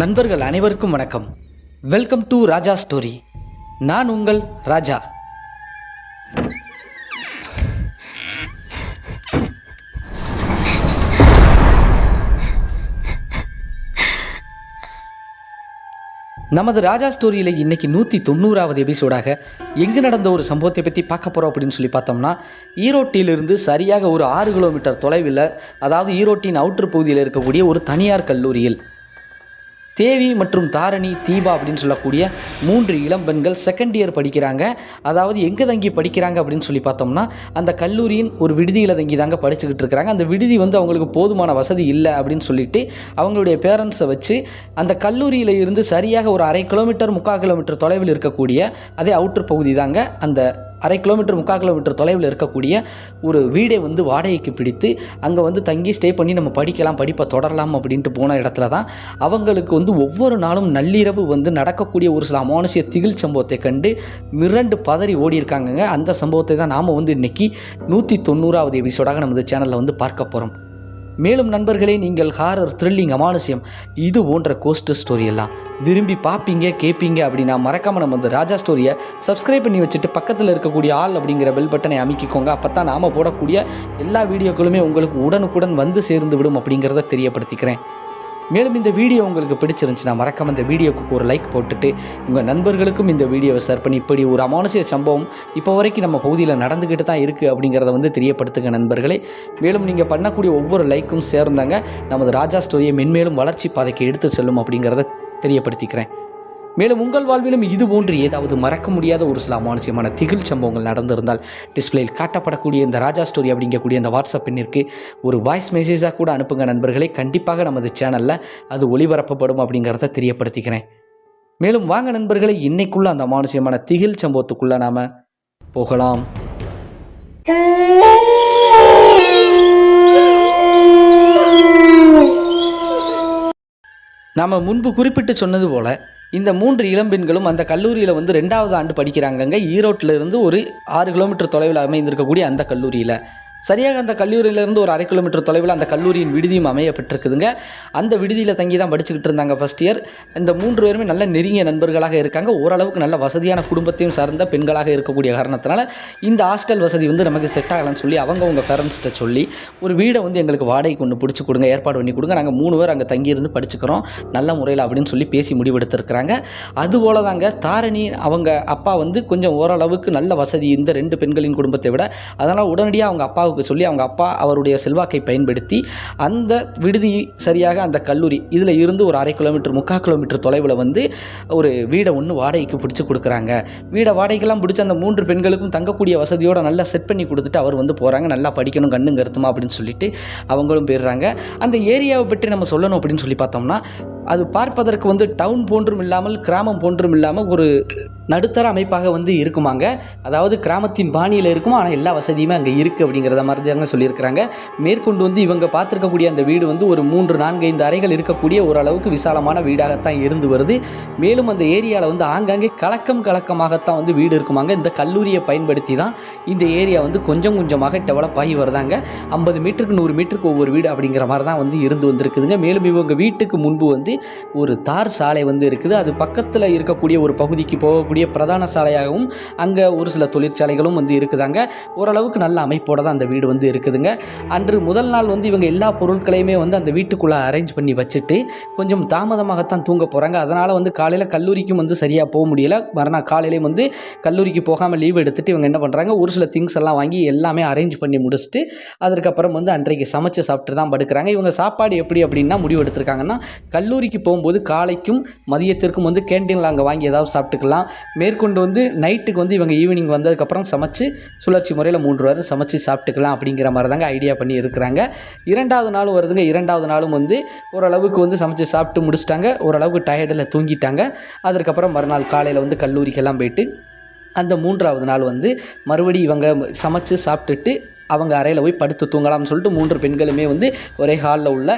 நண்பர்கள் அனைவருக்கும் வணக்கம். வெல்கம் டு ராஜா ஸ்டோரி நான் உங்கள் ராஜா. நமது ராஜா ஸ்டோரியில் இன்னைக்கு நூற்றி தொண்ணூறாவது எபிசோடாக எங்கே நடந்த ஒரு சம்பவத்தை பற்றி பார்க்க போகிறோம் அப்படின்னு சொல்லி பார்த்தோம்னா ஈரோட்டிலிருந்து சரியாக ஒரு ஆறு கிலோமீட்டர் தொலைவில் அதாவது ஈரோட்டின் அவுட்டர் பகுதியில் இருக்கக்கூடிய ஒரு தனியார் கல்லூரியில் தேவி மற்றும் தாரணி தீபா அப்படின்னு சொல்லக்கூடிய மூன்று இளம் பெண்கள் செகண்ட் இயர் படிக்கிறாங்க. அதாவது எங்கே தங்கி படிக்கிறாங்க அப்படின்னு சொல்லி பார்த்தோம்னா அந்த கல்லூரியின் ஒரு விடுதியில் தங்கி தாங்க படிச்சுக்கிட்டு இருக்கிறாங்க. அந்த விடுதி வந்து அவங்களுக்கு போதுமான வசதி இல்லை அப்படின்னு சொல்லிட்டு அவங்களுடைய பேரண்ட்ஸை வச்சு அந்த கல்லூரியில் இருந்து சரியாக ஒரு அரை கிலோமீட்டர் முக்கால் கிலோமீட்டர் தொலைவில் இருக்கக்கூடிய அதே அவுட்டர் பகுதி தாங்க அந்த அரை கிலோமீட்டர் முக்கால் கிலோமீட்டர் தொலைவில் இருக்கக்கூடிய ஒரு வீடை வந்து வாடகைக்கு பிடித்து அங்கே வந்து தங்கி ஸ்டே பண்ணி நம்ம படிக்கலாம் படிப்பை தொடரலாம் அப்படின்ட்டு போன இடத்துல தான் அவங்களுக்கு வந்து ஒவ்வொரு நாளும் நள்ளிரவு வந்து நடக்கக்கூடிய ஒரு சில அமானுஷிய திகில் சம்பவத்தை கண்டு மிரண்டு பதறி ஓடி இருக்காங்கங்க அந்த சம்பவத்தை தான் நாம் வந்து இன்னைக்கு நூற்றி தொண்ணூறாவது எபிசோடாக நமது சேனலில் வந்து பார்க்க போகிறோம் மேலும் நண்பர்களே நீங்கள் ஹாரர் த்ரில்லிங் அமானுஷ்யம் இது போன்ற கோஸ்ட் ஸ்டோரி எல்லாம் விரும்பி பார்ப்பீங்க கேட்பீங்க அப்படின்னா மறக்காமல் நம்ம இந்த ராஜா ஸ்டோரியை சப்ஸ்கிரைப் பண்ணி வச்சுட்டு பக்கத்தில் இருக்கக்கூடிய ஆள் அப்படிங்கிற பெல் பட்டனை அமைக்கிக்கோங்க. அப்போ தான் நாம் போடக்கூடிய எல்லா வீடியோக்களுமே உங்களுக்கு உடனுக்குடன் வந்து சேர்ந்து விடும் அப்படிங்கிறத தெரியப்படுத்திக்கிறேன். மேலும் இந்த வீடியோ உங்களுக்கு பிடிச்சிருந்துச்சுன்னா மறக்காம இந்த வீடியோக்கு ஒரு லைக் போட்டுட்டு உங்கள் நண்பர்களுக்கும் இந்த வீடியோவை ஷேர் பண்ணி இப்படி ஒரு அமானுஷிய சம்பவம் இப்போ வரைக்கும் நம்ம பகுதியில் நடந்துக்கிட்டு தான் இருக்குது அப்படிங்கிறத வந்து தெரியப்படுத்துங்க நண்பர்களே. மேலும் நீங்கள் பண்ணக்கூடிய ஒவ்வொரு லைக்கும் சேர்ந்தாங்க. நமது ராஜா ஸ்டோரியை மென்மேலும் வளர்ச்சி பாதைக்கு எடுத்து செல்லும் அப்படிங்கிறத தெரியப்படுத்திக்கிறேன். மேலும் உங்கள் வாழ்விலும் இது போன்று ஏதாவது மறக்க முடியாத ஒரு சில அமானுசியமான திகில் சம்பவங்கள் நடந்திருந்தால் டிஸ்பிளேயில் காட்டப்படக்கூடிய இந்த ராஜா ஸ்டோரி அப்படிங்கக்கூடிய அந்த வாட்ஸ்அப் எண்ணிற்கு ஒரு வாய்ஸ் மெசேஜாக கூட அனுப்புங்க நண்பர்களே. கண்டிப்பாக நமது சேனலில் அது ஒளிபரப்பப்படும் அப்படிங்கிறத தெரியப்படுத்திக்கிறேன். மேலும் வாங்க நண்பர்களை இன்னைக்குள்ள அந்த அமானுசியமான திகில் சம்பவத்துக்குள்ளே நாம் போகலாம். நாம் முன்பு குறிப்பிட்டு சொன்னது போல் இந்த மூன்று இளம்பெண்களும் அந்த கல்லூரியில் வந்து ரெண்டாவது ஆண்டு படிக்கிறாங்கங்க. ஈரோட்டில் இருந்து ஒரு ஆறு கிலோமீட்டர் தொலைவில் அமைந்திருக்கக்கூடிய அந்த கல்லூரியில். சரியாக அந்த கல்லூரியிலேருந்து ஒரு அரை கிலோமீட்டர் தொலைவில் அந்த கல்லூரியின் விடுதியும் அமையப்பட்டிருக்குதுங்க. அந்த விடுதியில் தங்கி தான் படிச்சுக்கிட்டு இருந்தாங்க ஃபஸ்ட் இயர் இந்த மூன்று பேருமே நல்ல நெருங்கிய நண்பர்களாக இருக்காங்க. ஓரளவுக்கு நல்ல வசதியான குடும்பத்தையும் சார்ந்த பெண்களாக இருக்கக்கூடிய காரணத்தினால இந்த ஹாஸ்டல் வசதி வந்து நமக்கு செட் ஆகலாம்னு சொல்லி அவங்க உங்கள் பேரண்ட்ஸ்கிட்ட சொல்லி ஒரு வீடை வந்து எங்களுக்கு வாடகைக்கு ஒன்று பிடிச்சி கொடுங்க ஏற்பாடு பண்ணி கொடுங்க. நாங்கள் மூணு பேர் அங்கே தங்கியிருந்து படிச்சுக்கிறோம். நல்ல முறையில் அப்படின்னு சொல்லி பேசி முடிவெடுத்திருக்கிறாங்க. அதுபோல தாங்க தாரணி அவங்க அப்பா வந்து கொஞ்சம் ஓரளவுக்கு நல்ல வசதி இந்த ரெண்டு பெண்களின் குடும்பத்தை விட. அதனால் உடனடியாக அவங்க அப்பாவுக்கு சொல்லி அவங்க அப்பா அவருடைய செல்வாக்கை பயன்படுத்தி அந்த விடுதி சரியாக அந்த கல்லூரி இதில் இருந்து ஒரு அரை கிலோமீட்டர் முக்கால் கிலோமீட்டர் தொலைவில் வந்து ஒரு வீடை ஒன்று வாடகைக்கு பிடிச்சி கொடுக்குறாங்க. வீடை வாடகைக்கெல்லாம் பிடிச்சி அந்த மூன்று பெண்களுக்கும் தங்கக்கூடிய வசதியோடு நல்லா செட் பண்ணி கொடுத்துட்டு அவர் வந்து போகிறாங்க நல்லா படிக்கணும் கண்ணுங்க கருத்துமா அப்படின்னு சொல்லிட்டு அவங்களும் போயிடுறாங்க. அந்த ஏரியாவை பற்றி நம்ம சொல்லணும் அப்படின்னு சொல்லி பார்த்தோம்னா அது பார்ப்பதற்கு வந்து டவுன் போன்றும் இல்லாமல் கிராமம் போன்றும் இல்லாமல் ஒரு நடுத்தர அமைப்பாக வந்து இருக்குமாங்க. அதாவது கிராமத்தின் பாணியில் இருக்கும்? ஆனால் எல்லா வசதியுமே அங்கே இருக்குது அப்படிங்கிறத மாதிரி தாங்க சொல்லியிருக்கிறாங்க. மேற்கொண்டு வந்து இவங்க பார்த்துருக்கக்கூடிய அந்த வீடு வந்து ஒரு மூன்று நான்கு ஐந்து அறைகள் இருக்கக்கூடிய ஓரளவுக்கு விசாலமான வீடாகத்தான் இருந்து வருது. மேலும் அந்த ஏரியாவில் வந்து ஆங்காங்கே கலக்கம் கலக்கமாகத்தான் வந்து வீடு இருக்குமாங்க. இந்த கல்லூரியை பயன்படுத்தி தான் இந்த ஏரியா வந்து கொஞ்சம் கொஞ்சமாக டெவலப் ஆகி வருதாங்க. ஐம்பது மீட்டருக்கு நூறு மீட்டருக்கு ஒவ்வொரு வீடு அப்படிங்கிற மாதிரி தான் வந்து இருந்து வந்திருக்குதுங்க. மேலும் இவங்க வீட்டுக்கு முன்பு வந்து ஒரு தார் சாலை வந்து இருக்குது. அது பக்கத்தில் இருக்கக்கூடிய ஒரு பகுதிக்கு போகக்கூடிய பிரதான சாலையாகவும் அங்கே ஒரு சில தொழிற்சாலைகளும் வந்து இருக்குதாங்க. ஓரளவுக்கு நல்ல அமைப்போட தான் அந்த வீடு வந்து இருக்குதுங்க. அன்று முதல் நாள் வந்து இவங்க எல்லா பொருட்களையுமே வந்து அந்த வீட்டுக்குள்ளே அரேஞ்ச் பண்ணி வச்சுட்டு கொஞ்சம் தாமதமாகத்தான் தூங்க போகிறாங்க அதனால் வந்து காலையில் கல்லூரிக்கும் வந்து சரியாக போக முடியல. மறுநாள் காலையிலேயும் வந்து கல்லூரிக்கு போகாமல் லீவ் எடுத்துகிட்டு இவங்க என்ன பண்ணுறாங்க ஒரு சில திங்ஸ் எல்லாம் வாங்கி எல்லாமே அரேஞ்ச் பண்ணி முடிச்சுட்டு அதுக்கப்புறம் வந்து அன்றைக்கு சமைச்சு சாப்பிட்டு தான் படுக்கிறாங்க. இவங்க சாப்பாடு எப்படி அப்படின்னா முடிவு எடுத்திருக்காங்கன்னா கல்லூரிக்கு போகும்போது காலைக்கும் மதியத்திற்கும் வந்து கேன்டீனில் அங்கே வாங்கி ஏதாவது சாப்பிட்டுக்கலாம். மேற்கொண்டு வந்து நைட்டுக்கு வந்து இவங்க ஈவினிங் வந்ததுக்கப்புறம் சமைச்சு சுழற்சி முறையில் மூன்று வாரம் சமைச்சு சாப்பிட்டுக்கலாம் அப்படிங்கிற மாதிரி தாங்க ஐடியா பண்ணி இருக்கிறாங்க. இரண்டாவது நாளும் வருதுங்க. இரண்டாவது நாளும் வந்து ஓரளவுக்கு வந்து சமைச்சு சாப்பிட்டு முடிச்சிட்டாங்க. ஓரளவுக்கு டயர்டில் தூங்கிட்டாங்க. அதற்கப்புறம் மறுநாள் காலையில் வந்து கல்லூரிக்கெல்லாம் போயிட்டு அந்த மூன்றாவது நாள் வந்து மறுபடி இவங்க சமைச்சு சாப்பிட்டுட்டு அவங்க அறையில் போய் படுத்து தூங்கலாம்னு சொல்லிட்டு மூன்று பெண்களுமே வந்து ஒரே ஹாலில் உள்ள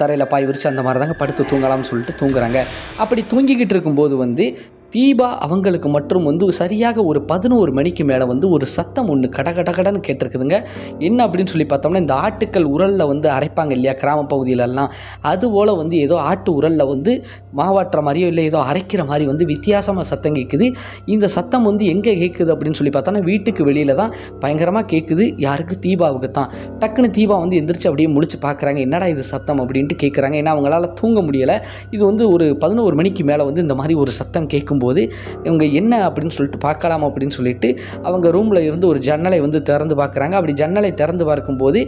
தரையில் பாய் விரித்து அந்த மாதிரி தாங்க படுத்து தூங்கலாம்னு சொல்லிட்டு தூங்குறாங்க. அப்படி தூங்கிக்கிட்டு இருக்கும்போது வந்து தீபா அவங்களுக்கு மற்றும் வந்து சரியாக ஒரு பதினோரு மணிக்கு மேலே வந்து ஒரு சத்தம் ஒன்று கட கட கடன்னு கேட்டிருக்குதுங்க. என்ன அப்படின்னு சொல்லி பார்த்தோம்னா இந்த ஆட்டுக்கள் உரலில் வந்து அரைப்பாங்க இல்லையா கிராம பகுதியிலலாம் அதுபோல் வந்து ஏதோ ஆட்டு உரலில் வந்து மாவாட்டுற மாதிரியோ இல்லை ஏதோ அரைக்கிற மாதிரி வந்து வித்தியாசமாக சத்தம் கேட்குது இந்த சத்தம் வந்து எங்கே கேட்குது அப்படின்னு சொல்லி பார்த்தோன்னா வீட்டுக்கு வெளியில் தான் பயங்கரமாக கேட்குது யாருக்கு? தீபாவுக்கு தான். டக்குன்னு தீபா வந்து எந்திரிச்சு அப்படியே முழிச்சு பார்க்குறாங்க என்னடா இது சத்தம் அப்படின்ட்டு கேட்குறாங்க ஏன்னா அவங்களால தூங்க முடியலை. இது வந்து ஒரு பதினோரு மணிக்கு மேலே வந்து இந்த மாதிரி ஒரு சத்தம் கேட்கும் கேட்கும்போது இவங்க என்ன அப்படின்னு சொல்லிட்டு பார்க்கலாம் அப்படின்னு சொல்லிட்டு அவங்க ரூமில் இருந்து ஒரு ஜன்னலை வந்து திறந்து பார்க்குறாங்க. அப்படி ஜன்னலை திறந்து பார்க்கும்போது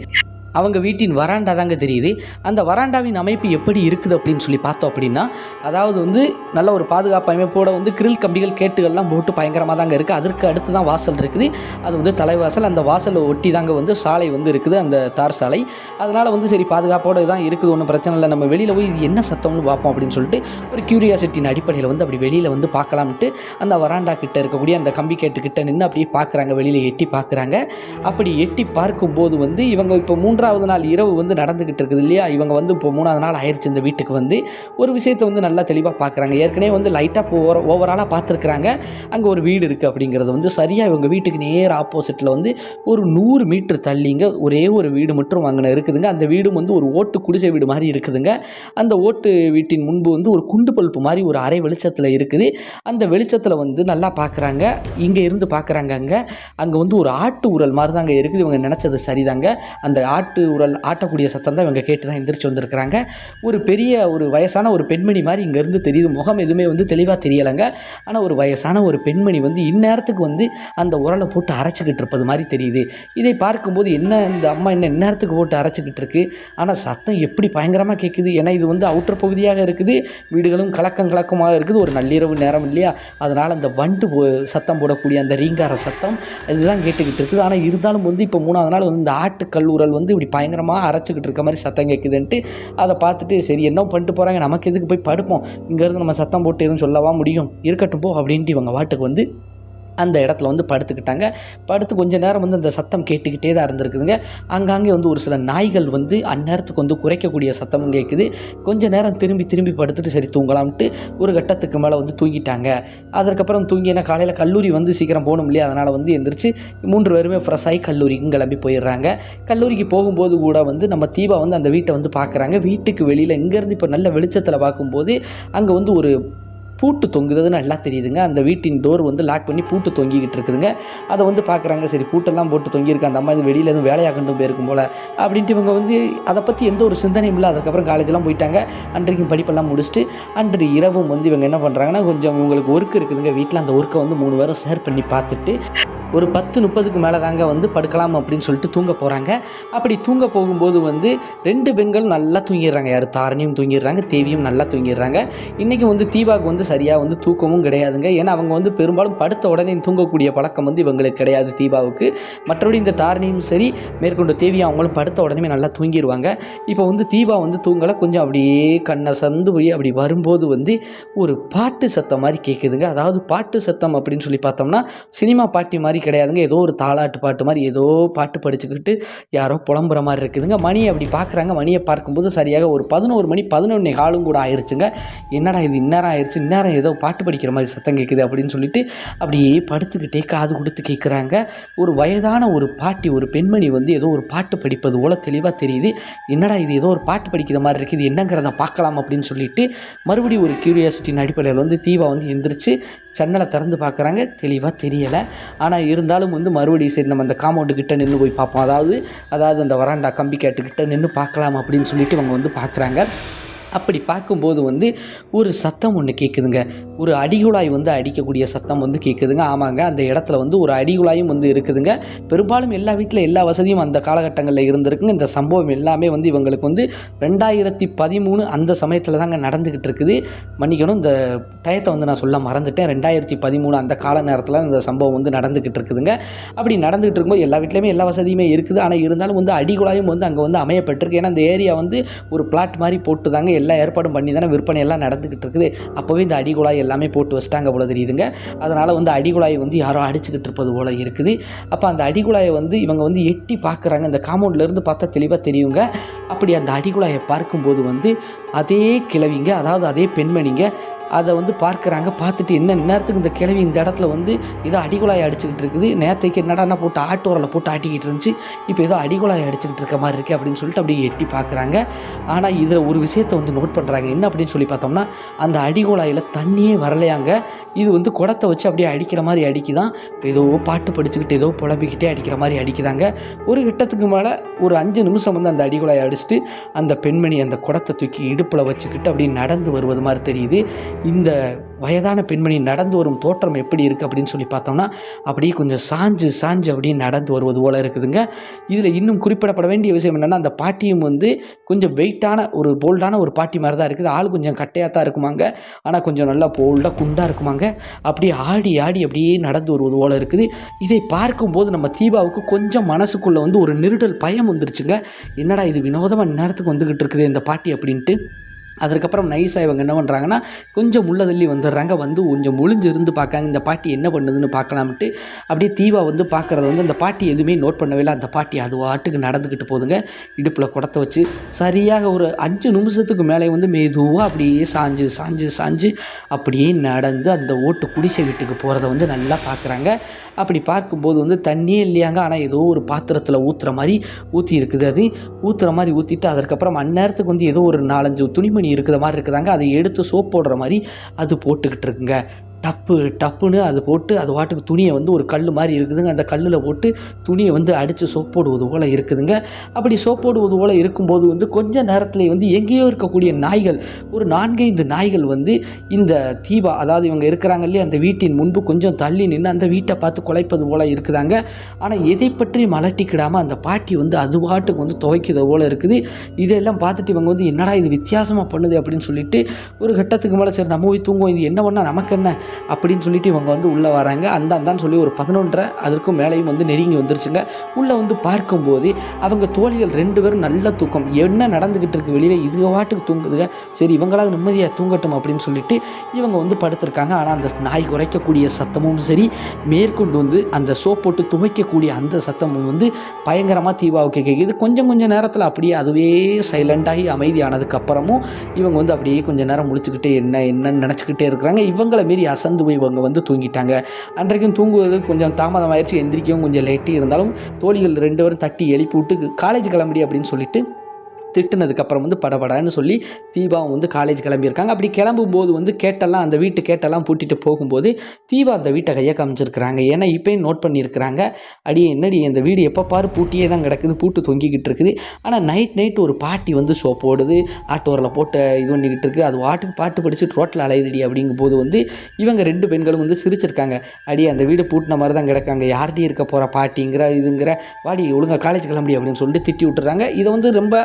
அவங்க வீட்டின் வராண்டா தாங்க தெரியுது. அந்த வராண்டாவின் அமைப்பு எப்படி இருக்குது அப்படின்னு சொல்லி பார்த்தோம் அப்படின்னா அதாவது வந்து நல்ல ஒரு பாதுகாப்பு அமைப்போட வந்து கிரில் கம்பிகள் கேட்டுகள்லாம் போட்டு பயங்கரமாக தாங்க இருக்குது அதற்கு அடுத்து தான் வாசல் இருக்குது. அது வந்து தலைவாசல் அந்த வாசலை ஒட்டி தாங்க வந்து சாலை வந்து இருக்குது அந்த தார் சாலை. அதனால் வந்து சரி பாதுகாப்போடு தான் இருக்குது. ஒன்றும் பிரச்சனை இல்லை. நம்ம வெளியில் போய் இது என்ன சத்தம்னு பார்ப்போம் அப்படின்னு சொல்லிட்டு ஒரு க்யூரியாசிட்டியின் அடிப்படையில் வந்து அப்படி வெளியில் வந்து பார்க்கலாம்ட்டு அந்த வராண்டா கிட்ட இருக்கக்கூடிய அந்த கம்பி கேட்டுக்கிட்ட நின்று அப்படியே பார்க்குறாங்க. வெளியில் எட்டி பார்க்குறாங்க. அப்படி எட்டி பார்க்கும்போது வந்து இவங்க இப்போ மூன்றாவது நாள் இரவு வந்து நடந்துக்கிட்டு இருக்குது இல்லையா? இவங்க வந்து இப்போ மூணாவது நாள் ஆயிடுச்சு இந்த வீட்டுக்கு வந்து. ஒரு விஷயத்தை வந்து நல்லா தெளிவாக பார்க்குறாங்க ஏற்கனவே வந்து லைட்டாக ஓவர் ஓவராலாக பார்த்துருக்குறாங்க அங்கே ஒரு வீடு இருக்குது அப்படிங்கிறது வந்து சரியாக இவங்க வீட்டுக்கு நேர் ஆப்போசிட்டில் வந்து ஒரு நூறு மீட்டர் தள்ளிங்க ஒரே ஒரு வீடு மட்டும் அங்கே இருக்குதுங்க. அந்த வீடும் வந்து ஒரு ஓட்டு குடிசை வீடு மாதிரி இருக்குதுங்க. அந்த ஓட்டு வீட்டின் முன்பு வந்து ஒரு குண்டு பல்ப்பு மாதிரி ஒரு அரை வெளிச்சத்தில் இருக்குது. அந்த வெளிச்சத்தில் வந்து நல்லா பார்க்குறாங்க இங்கே இருந்து பார்க்குறாங்க அங்கே. அங்கே வந்து ஒரு ஆட்டு உரல் மாதிரி தாங்க இருக்குது. இவங்க நினச்சது சரிதாங்க. அந்த ஆட்டு ஆட்டு உரல் ஆட்டக்கூடிய சத்தம் தான் இவங்க கேட்டு தான் எந்திரிச்சு வந்திருக்கிறாங்க. ஒரு பெரிய ஒரு வயசான ஒரு பெண்மணி மாதிரி இங்கேருந்து தெரியுது. முகம் எதுவுமே வந்து தெளிவாக தெரியலைங்க. ஆனால் ஒரு வயசான ஒரு பெண்மணி வந்து இந்நேரத்துக்கு வந்து அந்த உரலை போட்டு அரைச்சிக்கிட்டு இருப்பது மாதிரி தெரியுது. இதை பார்க்கும்போது என்ன இந்த அம்மா என்ன இந்நேரத்துக்கு போட்டு அரைச்சிக்கிட்டு இருக்கு? ஆனால் சத்தம் எப்படி பயங்கரமாக கேட்குது ஏன்னா இது வந்து அவுட்டர் பகுதியாக இருக்குது. வீடுகளும் கலக்கம் கலக்கமாக இருக்குது. ஒரு நள்ளிரவு நேரம் இல்லையா? அதனால் அந்த வண்டு போ- சத்தம் போடக்கூடிய அந்த ரீங்கார சத்தம் இதுதான் கேட்டுக்கிட்டு இருக்குது. ஆனால் இருந்தாலும் வந்து இப்போ மூணாவது நாள் வந்து இந்த ஆட்டு கல்லூரல் வந்து இப்படி பயங்கரமாக அரைச்சிக்கிட்டு இருக்க மாதிரி சத்தம் கேட்குதுன்ட்டு அதை பார்த்துட்டு சரி என்ன பண்ணிட்டு போகிறாங்க நமக்கு எதுக்கு போய் படுப்போம்? இங்கேருந்து நம்ம சத்தம் போட்டு எதுவும் சொல்லவா முடியும்? இருக்கட்டும் போ அப்படின்ட்டு இவங்க வாட்டுக்கு வந்து அந்த இடத்துல வந்து படுத்துக்கிட்டாங்க. படுத்து கொஞ்ச நேரம் வந்து அந்த சத்தம் கேட்டுக்கிட்டே தான் இருந்திருக்குதுங்க. அங்கங்கே வந்து ஒரு சில நாய்கள் வந்து அந்நேரத்துக்கு வந்து குறைக்கக்கூடிய சத்தமும் கேட்குது. கொஞ்சம் நேரம் திரும்பி திரும்பி படுத்துட்டு சரி தூங்கலாம்ட்டு ஒரு கட்டத்துக்கு மேலே வந்து தூங்கிட்டாங்க. அதற்கப்புறம் தூங்கினா காலையில் கல்லூரி வந்து சீக்கிரம் போகணும் இல்லையா? அதனால் வந்து எந்திரிச்சு மூன்று பேருமே ஃப்ரெஷ்ஷாகி கல்லூரிக்கும் கல்லூரிக்கு கிளம்பி போயிடுறாங்க. கல்லூரிக்கு போகும்போது கூட வந்து நம்ம தீபா வந்து அந்த வீட்டை வந்து பார்க்குறாங்க. வீட்டுக்கு வெளியில் இங்கேருந்து இப்போ நல்ல வெளிச்சத்தில் பார்க்கும்போது அங்கே வந்து ஒரு பூட்டு தொங்குறது நல்லா தெரியுதுங்க. அந்த வீட்டின் டோர் வந்து லாக் பண்ணி பூட்டு தொங்கிக்கிட்டு இருக்குதுங்க. அதை வந்து பார்க்குறாங்க சரி பூட்டெல்லாம் போட்டு தொங்கியிருக்கு. அந்த அம்மா இது வெளியில் எதுவும் வேலையாக கொண்டு போயிருக்கும் போல் அப்படின்ட்டு இவங்க வந்து அதை பற்றி எந்த ஒரு சிந்தனையும் இல்லை. அதுக்கப்புறம் காலேஜெலாம் போயிட்டாங்க. அன்றைக்கும் படிப்பெல்லாம் முடிச்சுட்டு அன்று இரவும் வந்து இவங்க என்ன பண்ணுறாங்கன்னா கொஞ்சம் இவங்களுக்கு ஒர்க் இருக்குதுங்க. வீட்டில் அந்த ஒர்க்கை வந்து மூணு பேரும் ஷேர் பண்ணி பார்த்துட்டு ஒரு பத்து முப்பதுக்கு மேலே தாங்க வந்து படுக்கலாம் அப்படின்னு சொல்லிட்டு தூங்க போகிறாங்க அப்படி தூங்க போகும்போது வந்து ரெண்டு பெண்களும் நல்லா தூங்கிடுறாங்க. யார்? தாரணியும் தூங்கிடுறாங்க தேவியும் நல்லா தூங்கிடுறாங்க. இன்றைக்கி வந்து தீபாவுக்கு வந்து சரியாக வந்து தூக்கமும் கிடையாதுங்க. ஏன்னா அவங்க வந்து பெரும்பாலும் படுத்த உடனே தூங்கக்கூடிய பழக்கம் வந்து இவங்களுக்கு கிடையாது தீபாவுக்கு. மற்றபடி இந்த தாரணியும் சரி மேற்கொண்டு தேவியும் அவங்களும் படுத்த உடனே நல்லா தூங்கிடுவாங்க. இப்போ வந்து தீபா வந்து தூங்கலை. கொஞ்சம் அப்படியே கண்ணை சந்து போய் அப்படி வரும்போது வந்து ஒரு பாட்டு சத்தம் மாதிரி கேட்குதுங்க அதாவது பாட்டு சத்தம் அப்படின்னு சொல்லி பார்த்தோம்னா சினிமா பாட்டி மாதிரி கிடையாதுங்க. ஏதோ ஒரு தாளாட்டு பாட்டு மாதிரி ஏதோ பாட்டு படிச்சுக்கிட்டு யாரோ புலம்புற மாதிரி இருக்குதுங்க. மணியை அப்படி பார்க்குறாங்க மணியை பார்க்கும்போது சரியாக ஒரு பதினோரு மணி பதினொன்று காலும் கூட ஆயிருச்சுங்க. என்னடா இது இந்நேரம் ஆயிடுச்சு இந்நேரம் ஏதோ பாட்டு படிக்கிற மாதிரி சத்தம் கேட்குது அப்படின்னு சொல்லிட்டு அப்படியே படுத்துக்கிட்டே காது கொடுத்து கேட்குறாங்க ஒரு வயதான ஒரு பாட்டி ஒரு பெண்மணி வந்து ஏதோ ஒரு பாட்டு படிப்பது போல் தெளிவாக தெரியுது. என்னடா இது ஏதோ ஒரு பாட்டு படிக்கிற மாதிரி இருக்குது. என்னங்கிறத பார்க்கலாம் அப்படின்னு சொல்லிட்டு மறுபடியும் ஒரு கியூரியாசிட்டியின் அடிப்படையில் வந்து தீபா வந்து எந்திரிச்சு ஜன்னலை திறந்து பார்க்குறாங்க. தெளிவாக தெரியலை. ஆனால் இருந்தாலும் வந்து மறுபடியும் சரி நம்ம அந்த காம்பவுண்டு கிட்ட நின்று போய் பார்ப்போம். அதாவது அதாவது அந்த வராண்டா கம்பி கேட்டுக்கிட்ட நின்று பார்க்கலாம் அப்படின்னு சொல்லிட்டு இவங்க வந்து பார்க்குறாங்க. அப்படி பார்க்கும்போது வந்து ஒரு சத்தம் ஒன்று கேட்குதுங்க ஒரு அடிகுழாய் வந்து அடிக்கக்கூடிய சத்தம் வந்து கேட்குதுங்க ஆமாங்க அந்த இடத்துல வந்து ஒரு அடிகுழாயும் வந்து இருக்குதுங்க. பெரும்பாலும் எல்லா வீட்டில் எல்லா வசதியும் அந்த காலகட்டங்களில் இருந்திருக்குங்க. இந்த சம்பவம் எல்லாமே வந்து இவங்களுக்கு வந்து ரெண்டாயிரத்தி பதிமூணு அந்த சமயத்தில் தாங்க நடந்துக்கிட்டு இருக்குது. மன்னிக்கணும் இந்த டயத்தை வந்து நான் சொல்ல மறந்துட்டேன். ரெண்டாயிரத்தி பதிமூணு அந்த கால நேரத்தில் இந்த சம்பவம் வந்து நடந்துக்கிட்டு இருக்குதுங்க. அப்படி நடந்துகிட்டு இருக்கும்போது எல்லா வீட்லேயுமே எல்லா வசதியுமே இருக்குது. ஆனால் இருந்தாலும் வந்து அடிகுழாயும் வந்து அங்கே வந்து அமையப்பட்டிருக்கு. ஏன்னா அந்த ஏரியா வந்து ஒரு பிளாட் மாதிரி போட்டு தாங்க எல்லா ஏற்பாடும் பண்ணி தானே விற்பனை எல்லாம் நடந்துக்கிட்டு இருக்குது. அப்போவே இந்த அடிகுழாய் எல்லாமே போட்டு வச்சிட்டாங்க போல தெரியுதுங்க. அதனால் வந்து அடிகுழாயை வந்து யாரோ அடிச்சுக்கிட்டு இருப்பது போல் இருக்குது. அப்போ அந்த அடிகுழாயை வந்து இவங்க வந்து எட்டி பார்க்குறாங்க. இந்த காம்பவுண்ட்லேருந்து பார்த்தா தெளிவாக தெரியுங்க. அப்படி அந்த அடிகுழாயை பார்க்கும்போது வந்து அதே கிழவிங்க அதாவது அதே பெண்மணிங்க அதை வந்து பார்க்குறாங்க. பார்த்துட்டு என்ன நேரத்துக்கு இந்த கிழவி இந்த இடத்துல வந்து ஏதோ அடிகுழாய் அடிச்சுக்கிட்டு இருக்குது. நேற்றுக்கு என்னடா போட்டு ஆட்டோரில் போட்டு ஆட்டிக்கிட்டு இருந்துச்சு. இப்போ ஏதோ அடிகுழாய் அடிச்சுக்கிட்டு இருக்க மாதிரி இருக்குது அப்படின்னு சொல்லிட்டு அப்படியே எட்டி பார்க்குறாங்க. ஆனால் இதில் ஒரு விஷயத்தை வந்து நோட் பண்ணுறாங்க என்ன அப்படின்னு சொல்லி பார்த்தோம்னா அந்த அடிகுழாயில் தண்ணியே வரலையாங்க. இது வந்து குடத்தை வச்சு அப்படியே அடிக்கிற மாதிரி அடிக்குதான். இப்போ ஏதோ பாட்டு படிச்சுக்கிட்டு ஏதோ புலம்பிக்கிட்டே அடிக்கிற மாதிரி அடிக்குதாங்க. ஒரு கிட்டத்துக்கு மேலே ஒரு அஞ்சு நிமிஷம் வந்து அந்த அடிகுழாயை அடிச்சுட்டு அந்த பெண்மணி அந்த குடத்தை தூக்கி இடுப்பில் வச்சுக்கிட்டு அப்படியே நடந்து வருவது மாதிரி தெரியுது. இந்த வயதான பெண்மணி நடந்து வரும் தோற்றம் எப்படி இருக்குது அப்படின்னு சொல்லி பார்த்தோம்னா அப்படியே கொஞ்சம் சாஞ்சு சாஞ்சு அப்படியே நடந்து வருவது போல் இருக்குதுங்க. இதில் இன்னும் குறிப்பிடப்பட வேண்டிய விஷயம் என்னென்னா அந்த பாட்டியும் வந்து கொஞ்சம் வெயிட்டான ஒரு போல்டான ஒரு பாட்டி மாதிரி தான் இருக்குது. ஆள் கொஞ்சம் கட்டையாக தான் இருக்குமாங்க. ஆனால் கொஞ்சம் நல்லா போல்டாக குண்டாக இருக்குமாங்க. அப்படியே ஆடி ஆடி அப்படியே நடந்து வருவது போல் இருக்குது. இதை பார்க்கும்போது நம்ம தீபாவுக்கு கொஞ்சம் மனசுக்குள்ளே வந்து ஒரு நெருடல் பயம் வந்துருச்சுங்க. என்னடா இது வினோதமாக நேரத்துக்கு வந்துக்கிட்டு இருக்குது இந்த பாட்டி அப்படின்ட்டு. அதற்கப்புறம் நைஸாக இவங்க என்ன பண்ணுறாங்கன்னா கொஞ்சம் உள்ள தள்ளி வந்துடுறாங்க. வந்து கொஞ்சம் முழிஞ்சு இருந்து பார்க்காங்க இந்த பாட்டி என்ன பண்ணுதுன்னு பார்க்கலாம்ட்டு அப்படியே தீவாக வந்து பார்க்குறது வந்து அந்த பாட்டி எதுவுமே நோட் பண்ணவே இல்லை. அந்த பாட்டி அது வாட்டுக்கு நடந்துக்கிட்டு போதுங்க. இடுப்பில் குடத்தை வச்சு சரியாக ஒரு அஞ்சு நிமிஷத்துக்கு மேலே வந்து மெதுவாக அப்படியே சாஞ்சு சாஞ்சு சாஞ்சு அப்படியே நடந்து அந்த ஓட்டு குடிசை வீட்டுக்கு போகிறத வந்து நல்லா பார்க்குறாங்க. அப்படி பார்க்கும்போது வந்து தண்ணியே இல்லையாங்க. ஆனால் ஏதோ ஒரு பாத்திரத்தில் ஊற்றுற மாதிரி ஊற்றி இருக்குது அது ஊற்றுற மாதிரி ஊற்றிட்டு அதற்கப்புறம் அந்நேரத்துக்கு வந்து ஏதோ ஒரு நாலஞ்சு துணிமணி இருக்கிற மாதிரி இருக்குதாங்க அதை எடுத்து சோப் போடுற மாதிரி அது போட்டுக்கிட்டு இருக்குங்க. டப்பு டப்புன்னு அது போட்டு அது வாட்டுக்கு துணியை வந்து ஒரு கல் மாதிரி இருக்குதுங்க. அந்த கல்லில் போட்டு துணியை வந்து அடித்து சோப் போடுவது போல் இருக்குதுங்க. அப்படி சோப் போடுவது போல் இருக்கும்போது வந்து கொஞ்ச நேரத்தில் வந்து எங்கேயோ இருக்கக்கூடிய நாய்கள் ஒரு நான்கைந்து நாய்கள் வந்து இந்த தீபா அதாவது இவங்க இருக்கிறாங்க இல்லையா அந்த வீட்டின் முன்பு கொஞ்சம் தள்ளி நின்று அந்த வீட்டை பார்த்து குலைப்பது போல் இருக்குதாங்க. ஆனால் எதை பற்றி மலட்டிக்கிடாமல் அந்த பாட்டி வந்து அது பாட்டுக்கு வந்து துவைக்கிறது போல் இருக்குது. இதெல்லாம் பார்த்துட்டு இவங்க வந்து என்னடா இது வித்தியாசமாக பண்ணுது அப்படின்னு சொல்லிட்டு ஒரு கட்டத்துக்கு மேலே சரி நம்ம போய் தூங்குவோம். இது என்ன பண்ணால் நமக்கு என்ன? அப்படின்னு சொல்லிட்டு இவங்க வந்து உள்ளே வராங்க. அந்த அந்தான்னு சொல்லி ஒரு பதினொன்றரை அதற்கும் மேலேயும் வந்து நெருங்கி வந்துருச்சுங்க. உள்ளே வந்து பார்க்கும்போது அவங்க தோழிகள் ரெண்டு பேரும் நல்ல தூக்கம். என்ன நடந்துக்கிட்டு இருக்கு வெளியில்? இது வாட்டுக்கு தூங்குதுங்க. சரி இவங்களாவது நிம்மதியாக தூங்கட்டும் அப்படின்னு சொல்லிட்டு இவங்க வந்து படுத்திருக்காங்க. ஆனால் அந்த நாய் குறைக்கக்கூடிய சத்தமும் சரி மேற்கொண்டு வந்து அந்த சோப் போட்டு துவைக்கக்கூடிய அந்த சத்தமும் வந்து பயங்கரமாக தீபாவுக்கு கேட்குது கொஞ்சம் கொஞ்சம் நேரத்தில் அப்படியே அதுவே சைலண்டாகி அமைதியானதுக்கப்புறமும் இவங்க வந்து அப்படியே கொஞ்சம் நேரம் முழிச்சுக்கிட்டே என்ன என்னன்னு நினச்சிக்கிட்டே இருக்கிறாங்க. இவங்களை மீறி அசந்து போய் இவங்க வந்து தூங்கிட்டாங்க. அன்றைக்கும் தூங்குவது கொஞ்சம் தாமதமாயிடுச்சு எந்திரிக்கவும் கொஞ்சம் லேட்டு இருந்தாலும் தோழிகள் ரெண்டு பேரும் தட்டி எழுப்பி விட்டு காலேஜ் கிளம்புடி அப்படின்னு சொல்லிட்டு திட்டுனதுக்கப்புறம் வந்து படபடன்னு சொல்லி தீபாவும் வந்து காலேஜ் கிளம்பியிருக்காங்க. அப்படி கிளம்பும்போது வந்து கேட்டெல்லாம் அந்த வீட்டு கேட்டெல்லாம் பூட்டிட்டு போகும்போது தீபா அந்த வீட்டை கையை காமிச்சிருக்கிறாங்க. ஏன்னா இப்போயும் நோட் பண்ணியிருக்கிறாங்க. அடி என்னடி இந்த வீடு எப்போ பாரு பூட்டியே தான் கிடக்குது பூட்டு தொங்கிக்கிட்டு இருக்குது. ஆனால் நைட் நைட் ஒரு பாட்டி வந்து ஷோ போடுது ஆட்டோரில் போட்டு இது பண்ணிக்கிட்டு இருக்குது அது வாட்டுக்கு பாட்டு படித்து ரோட்டில் அலையுதுடி அப்படிங்கும்போது வந்து இவங்க ரெண்டு பெண்களும் வந்து சிரிச்சிருக்காங்க. அடி அந்த வீடு பூட்டின மாதிரி தான் கிடக்காங்க. யார்டி இருக்க போகிற பாட்டிங்கிற இதுங்கிற வாடி ஒழுங்காக காலேஜ் கிளம்பி அப்படின்னு சொல்லிட்டு திட்டி விட்டுறாங்க. இதை வந்து ரொம்ப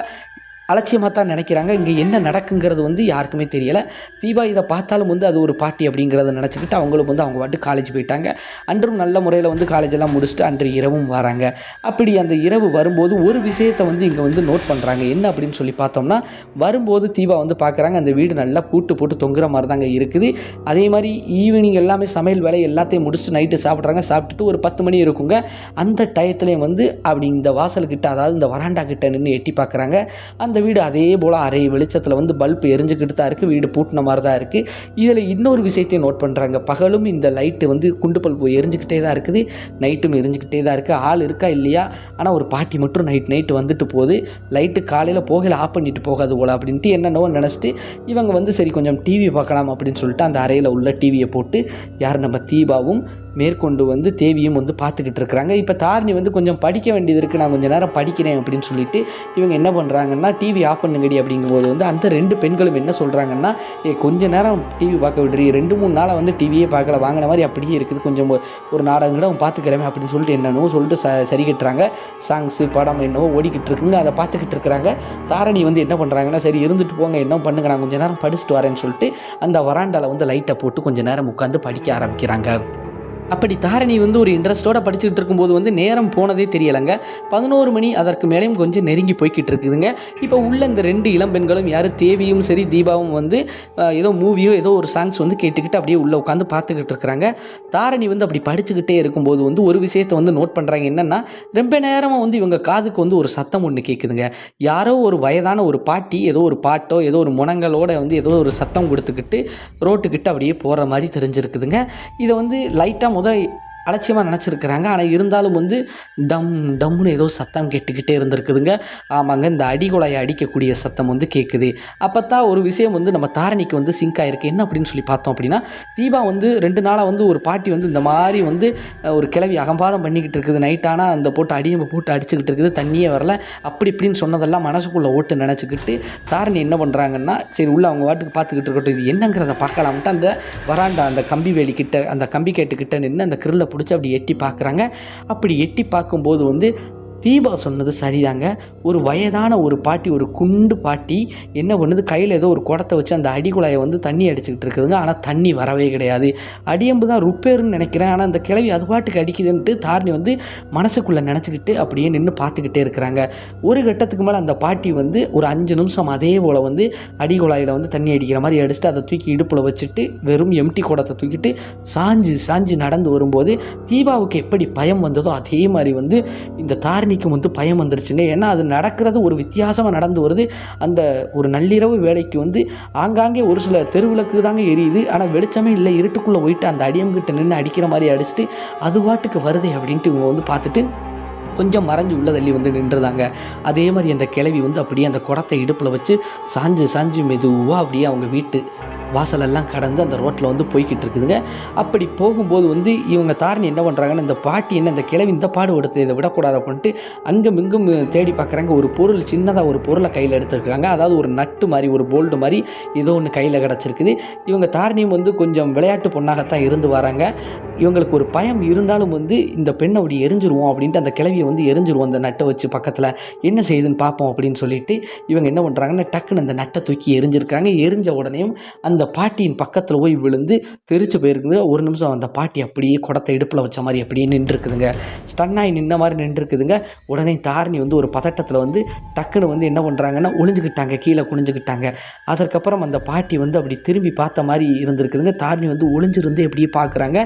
அலட்சியமாக தான் நினைக்கிறாங்க. இங்கே என்ன நடக்குங்கிறது வந்து யாருக்குமே தெரியலை. தீபா இதை பார்த்தாலும் வந்து அது ஒரு பாட்டி அப்படிங்கிறத நினச்சிக்கிட்டு அவங்களும் வந்து அவங்க பாட்டு காலேஜ் போயிட்டாங்க. அன்றும் நல்ல முறையில் வந்து காலேஜ் எல்லாம் முடிச்சுட்டு அன்று இரவும் வராங்க. அப்படி அந்த இரவு வரும்போது ஒரு விஷயத்தை வந்து இங்கே வந்து நோட் பண்ணுறாங்க என்ன அப்படின்னு சொல்லி பார்த்தோம்னா வரும்போது தீபா வந்து பார்க்குறாங்க அந்த வீடு நல்லா பூட்டு போட்டு தொங்குற மாதிரி தாங்க இருக்குது. அதே மாதிரி ஈவினிங் எல்லாமே சமையல் வேலை எல்லாத்தையும் முடிச்சுட்டு நைட்டு சாப்பிட்றாங்க. சாப்பிட்டுட்டு ஒரு பத்து மணி இருக்குங்க. அந்த டயத்துலேயும் வந்து அப்படி இந்த வாசல்கிட்ட அதாவது இந்த வராண்டா கிட்ட நின்று எட்டி பார்க்குறாங்க. அந்த வீடு அதே போல் அரை வெளிச்சத்தில் வந்து பல்ப் எரிஞ்சுக்கிட்டு தான் இருக்குது வீடு பூட்டின மாதிரி தான் இருக்குது இதில் இன்னொரு விஷயத்தையும் நோட் பண்ணுறாங்க பகலும் இந்த லைட்டு வந்து குண்டு பல்பு எரிஞ்சுக்கிட்டே தான் இருக்குது. நைட்டும் எரிஞ்சுக்கிட்டே தான் இருக்குது ஆள் இருக்கா இல்லையா? ஆனால் ஒரு பாட்டி மட்டும் நைட் நைட்டு வந்துட்டு போகுது. லைட்டு காலையில் போகல ஆஃப் பண்ணிட்டு போகாது போல் அப்படின்ட்டு என்னென்னவோ நினச்சிட்டு இவங்க வந்து சரி கொஞ்சம் டிவி பார்க்கலாம் அப்படின்னு சொல்லிட்டு அந்த அறையில் உள்ள டிவியை போட்டு யார் நம்ம தீபாவும் மேற்கொண்டு வந்து தேவியும் வந்து பார்த்துக்கிட்டு இருக்கிறாங்க இப்போ தாரிணி வந்து கொஞ்சம் படிக்க வேண்டியது இருக்குது நான் கொஞ்சம் நேரம் படிக்கிறேன் அப்படின்னு சொல்லிட்டு இவங்க என்ன பண்ணுறாங்கன்னா டிவி ஆஃப் பண்ணுங்கடி அப்படிங்கும்போது வந்து அந்த ரெண்டு பெண்களும் என்ன சொல்கிறாங்கன்னா ஏ கொஞ்ச நேரம் டிவி பார்க்க விடுறி. ரெண்டு மூணு நாளாக வந்து டிவியே பார்க்கல. வாங்கின மாதிரி அப்படியே இருக்குது. கொஞ்சம் ஒரு- நாடகம் கூட பார்த்துக்கிறேன் அப்படின்னு சொல்லிட்டு என்னென்னவோ சொல்லிட்டு ச சரி கட்டுறாங்க. சாங்ஸு படம் என்னவோ ஓடிக்கிட்டு இருக்குங்க. அதை பார்த்துக்கிட்டு இருக்கிறாங்க. தாரணி வந்து என்ன பண்ணுறாங்கன்னா சரி இருந்துட்டு போங்க. என்ன பண்ணுங்க? நான் கொஞ்சம் நேரம் படிச்சுட்டு வரேன்னு சொல்லிட்டு அந்த வராண்டாவில் வந்து லைட்டை போட்டு கொஞ்சம் நேரம் உட்காந்து படிக்க ஆரம்பிக்கிறாங்க. அப்படி தாரணி வந்து ஒரு இன்ட்ரெஸ்ட்டோட படிச்சுட்டு இருக்கும்போது வந்து நேரம் போனதே தெரியலைங்க. பதினோரு மணி அதற்கு மேலேயும் கொஞ்சம் நெருங்கி போய்கிட்டு இருக்குதுங்க. இப்போ உள்ள இந்த ரெண்டு இளம்பெண்களும் யார்? தேவியும் சரி தீபாவும் வந்து ஏதோ மூவியோ ஏதோ ஒரு சாங்ஸ் வந்து கேட்டுக்கிட்டு அப்படியே உள்ளே உட்காந்து பார்த்துக்கிட்டு இருக்கிறாங்க. தாரணி வந்து அப்படி படிச்சுக்கிட்டே இருக்கும்போது வந்து ஒரு விஷயத்தை வந்து நோட் பண்ணுறாங்க என்னென்னா ரொம்ப நேரமாக வந்து இவங்க காதுக்கு வந்து ஒரு சத்தம் ஒன்று கேட்குதுங்க யாரோ ஒரு வயதான ஒரு பாட்டி ஏதோ ஒரு பாட்டோ ஏதோ ஒரு முனங்களோட வந்து ஏதோ ஒரு சத்தம் கொடுத்துக்கிட்டு ரோட்டுக்கிட்ட அப்படியே போகிற மாதிரி தெரிஞ்சிருக்குதுங்க. இதை வந்து லைட்டாக 我在 அலட்சியமாக நினச்சிருக்கிறாங்க. ஆனால் இருந்தாலும் வந்து டம் டம்னு ஏதோ சத்தம் கேட்டுக்கிட்டே இருந்திருக்குதுங்க. ஆமாங்க இந்த அடிகுலையை அடிக்கக்கூடிய சத்தம் வந்து கேட்குது அப்போ தான் ஒரு விஷயம் வந்து நம்ம தாரணிக்கு வந்து சிங்க் ஆகிருக்கு என்ன அப்படின்னு சொல்லி பார்த்தோம் அப்படின்னா தீபா வந்து ரெண்டு நாளாக வந்து ஒரு பாட்டி வந்து இந்த மாதிரி வந்து ஒரு கிளவி அகம்பாதம் பண்ணிக்கிட்டு இருக்குது. நைட் ஆனால் அந்த போட்டு அடியம்பு போட்டு அடிச்சுக்கிட்டு இருக்குது. தண்ணியே வரல. அப்படி இப்படின்னு சொன்னதெல்லாம் மனசுக்குள்ளே ஓட்டு நினச்சிக்கிட்டு தாரணி என்ன பண்ணுறாங்கன்னா சரி உள்ள அவங்க வாட்டுக்கு பார்த்துக்கிட்டு இருக்கட்டும். இது என்னங்கிறத பார்க்கலாம்ட்டு அந்த வராண்டா அந்த கம்பி வேலிக்கிட்ட அந்த கம்பி கேட்டுக்கிட்ட நின்று அந்த கிரில்லை பிடிச்சி அப்படி எட்டி பார்க்குறாங்க. அப்படி எட்டி பார்க்கும்போது வந்து தீபா சொன்னது சரிதாங்க. ஒரு வயதான ஒரு பாட்டி ஒரு குண்டு பாட்டி என்ன பண்ணுது? கையில் ஏதோ ஒரு குடத்தை வச்சு அந்த அடிக்குழாயை வந்து தண்ணி அடிச்சுக்கிட்டு இருக்குதுங்க. ஆனால் தண்ணி வரவே கிடையாது. அடியம்பு தான் ருப்பேருன்னு நினைக்கிறேன். ஆனால் அந்த கிளவி அது பாட்டுக்கு அடிக்குதுன்ட்டு தாரணி வந்து மனசுக்குள்ளே நினச்சிக்கிட்டு அப்படியே நின்று பார்த்துக்கிட்டே இருக்கிறாங்க. ஒரு கட்டத்துக்கு மேலே அந்த பாட்டி வந்து ஒரு அஞ்சு நிமிஷம் அதே போல் வந்து அடிக்குழாயில் வந்து தண்ணி அடிக்கிற மாதிரி அடிச்சுட்டு அதை தூக்கி இடுப்பில் வச்சுட்டு வெறும் எம்டி குடத்தை தூக்கிட்டு சாஞ்சு சாஞ்சு நடந்து வரும்போது தீபாவுக்கு எப்படி பயம் வந்ததோ அதே மாதிரி வந்து இந்த தாரணிக்கும் வந்து பயம் வந்துருச்சுங்க. ஏன்னா அது நடக்கிறது ஒரு வித்தியாசமாக நடந்து வருது. அந்த ஒரு நள்ளிரவு வேலைக்கு வந்து ஆங்காங்கே ஒரு சில தெருவிளக்கு தாங்க எரியுது. ஆனால் வெளிச்சமே இல்லை. இருட்டுக்குள்ளே போயிட்டு அந்த அடியம்கிட்ட நின்று அடிக்கிற மாதிரி அடிச்சுட்டு அது பாட்டுக்கு வருதே? அப்படின்ட்டு இவங்க வந்து பார்த்துட்டு கொஞ்சம் மறைஞ்சு உள்ள தள்ளி வந்து நின்றுதாங்க. அதே மாதிரி அந்த கிளவி வந்து அப்படியே அந்த குடத்தை இடுப்பில் வச்சு சாஞ்சு சாஞ்சு மெதுவாக அப்படியே அவங்க வீட்டு வாசலெல்லாம் கடந்து அந்த ரோட்டில் வந்து போய்கிட்டு இருக்குதுங்க. அப்படி போகும்போது வந்து இவங்க தாரணி என்ன பண்ணுறாங்கன்னா இந்த பாட்டி என்ன இந்த கிளவி இந்த பாடு இதை விடக்கூடாது அப்படின்ட்டு அங்கும் இங்கும் தேடி பார்க்குறாங்க. ஒரு பொருள் சின்னதாக ஒரு பொருளை கையில் எடுத்துருக்காங்க அதாவது ஒரு நட்டு மாதிரி ஒரு போல்டு மாதிரி ஏதோ ஒன்று கையில் கிடச்சிருக்குது. இவங்க தாரணியும் வந்து கொஞ்சம் விளையாட்டு பொண்ணாகத்தான் இருந்து வராங்க. இவங்களுக்கு ஒரு பயம் இருந்தாலும் வந்து இந்த பெண்ணை அப்படி எரிஞ்சிருவோம் அப்படின்ட்டு அந்த கிளவியை வந்து எரிஞ்சிருவோம் அந்த நட்டை வச்சு பக்கத்தில். என்ன செய்யுதுன்னு பார்ப்போம் அப்படின்னு சொல்லிட்டு இவங்க என்ன பண்ணுறாங்கன்னா டக்குன்னு அந்த நட்டை தூக்கி எரிஞ்சிருக்காங்க எரிஞ்ச உடனேயும் அந்த பாட்டியின் பக்கத்தில் போய் விழுந்து தெரிச்சு போயிருக்குது. ஒரு நிமிஷம் அந்த பாட்டி அப்படியே குடத்தை இடுப்பில் வச்ச மாதிரி அப்படியே நின்றுருக்குதுங்க. ஸ்டன்னாகி நின்ன மாதிரி நின்றுருக்குதுங்க. உடனே தாரணி வந்து ஒரு பதட்டத்தில் வந்து டக்குன்னு வந்து என்ன பண்ணுறாங்கன்னா ஒளிஞ்சுக்கிட்டாங்க. கீழே குனிஞ்சுக்கிட்டாங்க. அதற்கப்புறம் அந்த பாட்டி வந்து அப்படி திரும்பி பார்த்த மாதிரி இருந்திருக்குதுங்க. தாரணி வந்து ஒளிஞ்சிருந்தே எப்படியே பார்க்குறாங்க.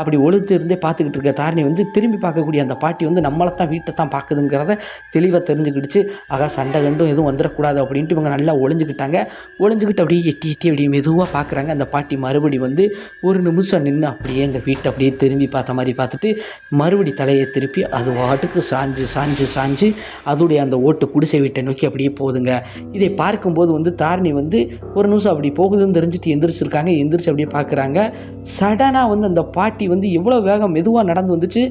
அப்படி ஒளிஞ்சிருந்தே இருந்தே பார்த்துக்கிட்டு இருக்க தாரணி வந்து திரும்பி பார்க்கக்கூடிய அந்த பாட்டி வந்து நம்மளை தான் வீட்டை தான் பார்க்குதுங்கிறத தெளிவாக தெரிஞ்சுக்கிடுச்சு. ஆகா சண்டை கண்டும் எதுவும் வந்துடக்கூடாது அப்படின்ட்டு இவங்க நல்லா ஒளிஞ்சுக்கிட்டாங்க. ஒளிஞ்சுக்கிட்டு அப்படியே எட்டி எட்டி அப்படியே மெதுவாக பார்க்குறாங்க. அந்த பாட்டி மறுபடி வந்து ஒரு நிமிஷம் நின்று அப்படியே அந்த வீட்டை அப்படியே திரும்பி பார்த்த மாதிரி பார்த்துட்டு மறுபடி தலையை திருப்பி அது வாட்டுக்கு சாஞ்சு சாஞ்சு சாஞ்சு அதோடைய அந்த ஓட்டு குடிசை வீட்டை நோக்கி அப்படியே போகுதுங்க. இதை பார்க்கும்போது வந்து தாரணி வந்து ஒரு நிமிஷம் அப்படி போகுதுன்னு தெரிஞ்சுட்டு எந்திரிச்சிருக்காங்க. எந்திரிச்சு அப்படியே பார்க்குறாங்க. சடனாக வந்து அந்த பாட்டி வந்து எவ்வளோ வேகம் மெதுவாக நடந்து வந்துச்சு.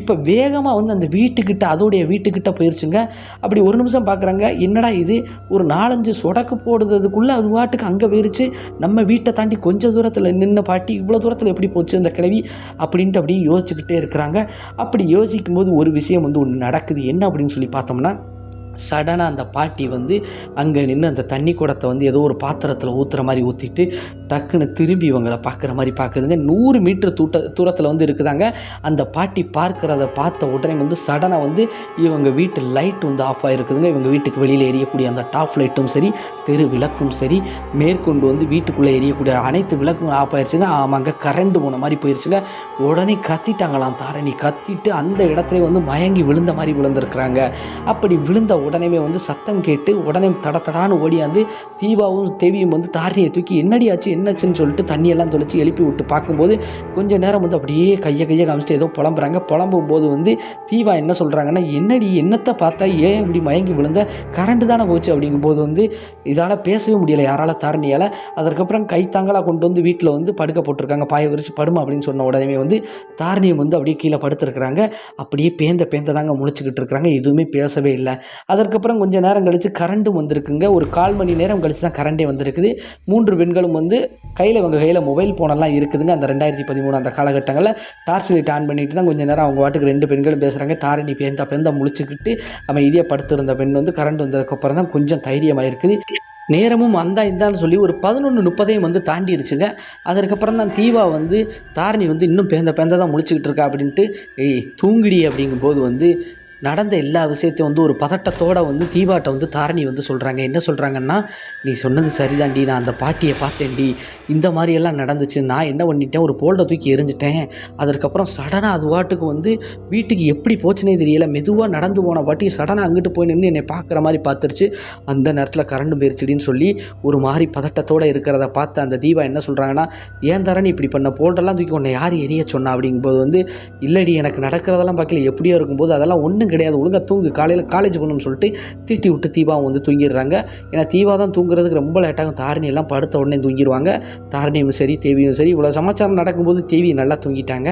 இப்போ வேகமாக வந்து அந்த வீட்டுக்கிட்ட அதோடைய வீட்டுக்கிட்ட போயிருச்சுங்க. அப்படி ஒரு நிமிஷம் பார்க்குறாங்க என்னடா இது? ஒரு நாலஞ்சு சொடக்கு போடுறதுக்குள்ளே அது பாட்டுக்கு அங்கே போயிருச்சு. நம்ம வீட்டை தாண்டி கொஞ்சம் தூரத்தில் நின்று பாட்டி இவ்வளோ தூரத்தில் எப்படி போச்சு அந்த கிழவி? அப்படின்ட்டு அப்படியே யோசிச்சுக்கிட்டே இருக்கிறாங்க. அப்படி யோசிக்கும் போது ஒரு விஷயம் வந்து ஒன்று நடக்குது. என்ன அப்படின்னு சொல்லி பார்த்தோம்னா சடனாக அந்த பாட்டி வந்து அங்கே நின்று அந்த தண்ணி குடத்தை வந்து ஏதோ ஒரு பாத்திரத்தில் ஊற்றுற மாதிரி ஊற்றிட்டு டக்குன்னு திரும்பி இவங்களை பார்க்குற மாதிரி பார்க்குதுங்க. நூறு மீட்டர் தூட்ட தூரத்தில் வந்து இருக்குதாங்க. அந்த பாட்டி பார்க்குறத பார்த்த உடனே வந்து சடனாக வந்து இவங்க வீட்டு லைட் வந்து ஆஃப் ஆகிருக்குதுங்க இவங்க வீட்டுக்கு வெளியில் எரியக்கூடிய அந்த டாப் லைட்டும் சரி தெரு விளக்கும் சரி மேற்கொண்டு வந்து வீட்டுக்குள்ளே எரியக்கூடிய அனைத்து விளக்கும் ஆஃப் ஆயிடுச்சுங்க ஆமாங்க கரண்ட் போன மாதிரி போயிடுச்சுங்க உடனே கத்திட்டாங்களாம் தாரணி. கத்திட்டு அந்த இடத்துல வந்து மயங்கி விழுந்த மாதிரி விழுந்திருக்கிறாங்க. அப்படி விழுந்த உடனே வந்து சத்தம் கேட்டு உடனே தட தடான்னு ஓடியாந்து தீபாவும் தேவியும் வந்து தாரணியை தூக்கி என்னடி ஆச்சு? என்னாச்சுன்னு சொல்லிட்டு தண்ணியெல்லாம் தொலைச்சி எழுப்பி விட்டு பார்க்கும்போது கொஞ்ச நேரம் வந்து அப்படியே கையை கையை காமிச்சிட்டு ஏதோ புலம்புறாங்க. புலம்பும் போது வந்து தீபா என்ன சொல்கிறாங்கன்னா என்னடி என்னத்தை பார்த்தா ஏன் இப்படி மயங்கி விழுந்த? கரண்ட் தானே போச்சு. அப்படிங்கும்போது வந்து இதால் பேசவே முடியலை யாரால தாரணியால். அதற்கப்புறம் கைத்தாங்களாக கொண்டு வந்து வீட்டில் வந்து படுக்க போட்டிருக்காங்க. பாய விரிச்சு படுமா அப்படின்னு சொன்ன உடனே வந்து தாரணியம் வந்து அப்படியே கீழே படுத்துருக்குறாங்க. அப்படியே பேந்த பேந்த தாங்க முழிச்சுக்கிட்டு இருக்கிறாங்க எதுவுமே பேசவே இல்லை. அதற்கப்புறம் கொஞ்சம் நேரம் கழித்து கரண்ட்டும் வந்திருக்குங்க. ஒரு கால் மணி நேரம் கழித்து தான் கரண்டே வந்திருக்குது. மூன்று பெண்களும் வந்து கையில் இவங்க கையில் மொபைல் ஃபோனெல்லாம் இருக்குதுங்க. அந்த ரெண்டாயிரத்தி பதிமூணு அந்த காலகட்டங்களில் டார்ச் லைட் ஆன் பண்ணிட்டு தான் கொஞ்சம் நேரம் அவங்க வாட்டுக்கு ரெண்டு பெண்களும் பேசுகிறாங்க தாரணி பேந்த பேந்த முழிச்சுக்கிட்டு அமைதியாக படுத்திருந்த பெண் வந்து கரண்ட் வந்ததுக்கப்புறம் தான் கொஞ்சம் தைரியமாக இருக்குது நேரமும் அந்தா இந்தான்னு சொல்லி ஒரு பதினொன்று முப்பதையும் வந்து தாண்டிருச்சுங்க. அதற்கப்புறம் தான் தீவா வந்து தாரணி வந்து இன்னும் பேந்த பேந்த தான் முழிச்சுக்கிட்டு இருக்கா அப்படின்ட்டு ஏய் தூங்கிடி அப்படிங்கும்போது வந்து நடந்த எல்லா விஷயத்தையும் வந்து ஒரு பதட்டத்தோட வந்து தீபாட்டை வந்து தாரணி வந்து சொல்கிறாங்க என்ன சொல்கிறாங்கன்னா நீ சொன்னது சரிதான்டி நான் அந்த பாட்டியை பார்த்தேன்டி. இந்த மாதிரியெல்லாம் நடந்துச்சு. நான் என்ன பண்ணிட்டேன்? ஒரு போல்டை தூக்கி எரிஞ்சிட்டேன் அதற்கப்புறம் சடனாக அது வாட்டுக்கு வந்து வீட்டுக்கு எப்படி போச்சுனே தெரியல. மெதுவாக நடந்து போன பாட்டி சடனாக அங்கிட்டு போய் நின்று என்னை பார்க்குற மாதிரி பார்த்துருச்சு. அந்த நேரத்தில் கரண்ட் போயிருச்சுடின்னு சொல்லி ஒரு மாதிரி பதட்டத்தோடு இருக்கிறத பார்த்து அந்த தீபா என்ன சொல்கிறாங்கன்னா ஏன் தரணி இப்படி பண்ண? போல்டெல்லாம் தூக்கி உன்னை யார் எரிய சொன்னா? அப்படிங்கும்போது வந்து இல்லடி எனக்கு நடக்கிறதெல்லாம் பார்க்கல. எப்படியோ இருக்கும்போது அதெல்லாம் ஒன்றும் கிடையாது. ஒழுங்காக தூங்கு. காலையில் காலேஜ் போகணும்னு சொல்லிட்டு தீட்டி விட்டு தீபாவும் வந்து தூங்கிடுறாங்க. ஏன்னா தீபா தான் தூங்குறதுக்கு ரொம்ப லேட்டாகும் தாரணி எல்லாம் படுத்த உடனே தூங்கிடுவாங்க. தாரணியும் சரி தேவியும் சரி. இவ்வளோ சமாச்சாரம் நடக்கும்போது தேவி நல்லா தூங்கிட்டாங்க.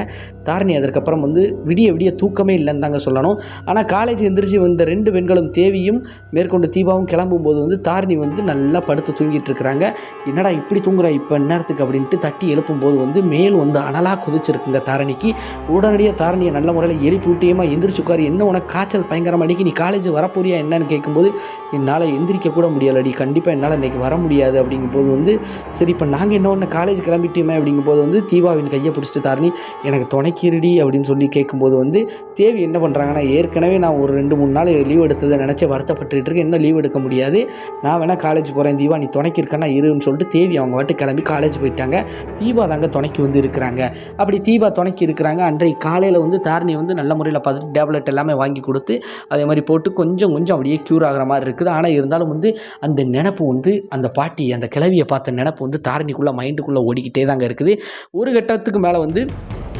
தாரணி அதற்கப்புறம் வந்து விடிய விடிய தூக்கமே இல்லைன்னு தாங்க சொல்லணும். ஆனால் காலேஜ் எந்திரிச்சு வந்த ரெண்டு பெண்களும் தேவியும் மேற்கொண்டு தீபாவும் கிளம்பும்போது வந்து தாரணி வந்து நல்லா படுத்து தூங்கிட்டு இருக்கிறாங்க. என்னடா இப்படி தூங்குறா? இப்போ நேரத்துக்கு அப்படின்ட்டு தட்டி எழுப்பும்போது வந்து மேல் வந்து அனலாக குதிச்சிருக்குங்க தாரணிக்கு. உடனடியாக தாரணியை நல்ல முறையில் எழுப்பி விட்டியமாக எந்திரிச்சு உட்காரு. என்ன உனக்கு காய்ச்சல் பயங்கரம் அடிக்கி நீ காலேஜ் வரப்போறியா என்னன்னு கேட்கும்போது என்னால் எந்திரிக்க கூட முடியலடி. கண்டிப்பாக என்னால் இன்றைக்கி வர முடியாது. அப்படிங்கும்போது வந்து சரி இப்போ நாங்கள் என்ன ஒன்று காலேஜ் கிளம்பிட்டோமே. அப்படிங்கும்போது வந்து தீபாவின் கையை பிடிச்சிட்டு தாரணி எனக்கு துணைக்கிருடி. அப்படின்னு சொல்லி கேட்கும்போது வந்து தேவி என்ன பண்ணுறாங்கன்னா ஏற்கனவே நான் ஒரு ரெண்டு மூணு நாள் லீவ் எடுத்ததை நினச்சி வருத்தப்பட்டுட்டு இருக்கேன். இன்னும் லீவ் எடுக்க முடியாது. நான் வேணால் காலேஜ் போகிறேன் தீபா நீ துணைக்கு இருக்கன்னா இருன்னு சொல்லிட்டு தேவி அவங்க வாட்டு கிளம்பி காலேஜ் போயிட்டாங்க. தீபா தாங்க துணைக்கு வந்து இருக்கிறாங்க. அப்படி தீபா துணைக்கு இருக்கிறாங்க. அன்றைக்கு காலையில் வந்து தாரணி வந்து நல்ல முறையில் பார்த்துட்டு டேப்லெட் எல்லாமே வாங்கி கொடுத்து அதே மாதிரி போட்டு கொஞ்சம் கொஞ்சம் அப்படியே க்யூர் ஆகிற மாதிரி இருக்குது. ஆனால் இருந்தாலும் வந்து அந்த நினப்பு வந்து அந்த பாட்டி அந்த கிளவியை பார்த்த நினப்பு வந்து தாரணிக்குள்ளே மைண்டுக்குள்ளே ஓடிக்கிட்டே தாங்க இருக்குது. ஒரு கட்டத்துக்கு மேலே வந்து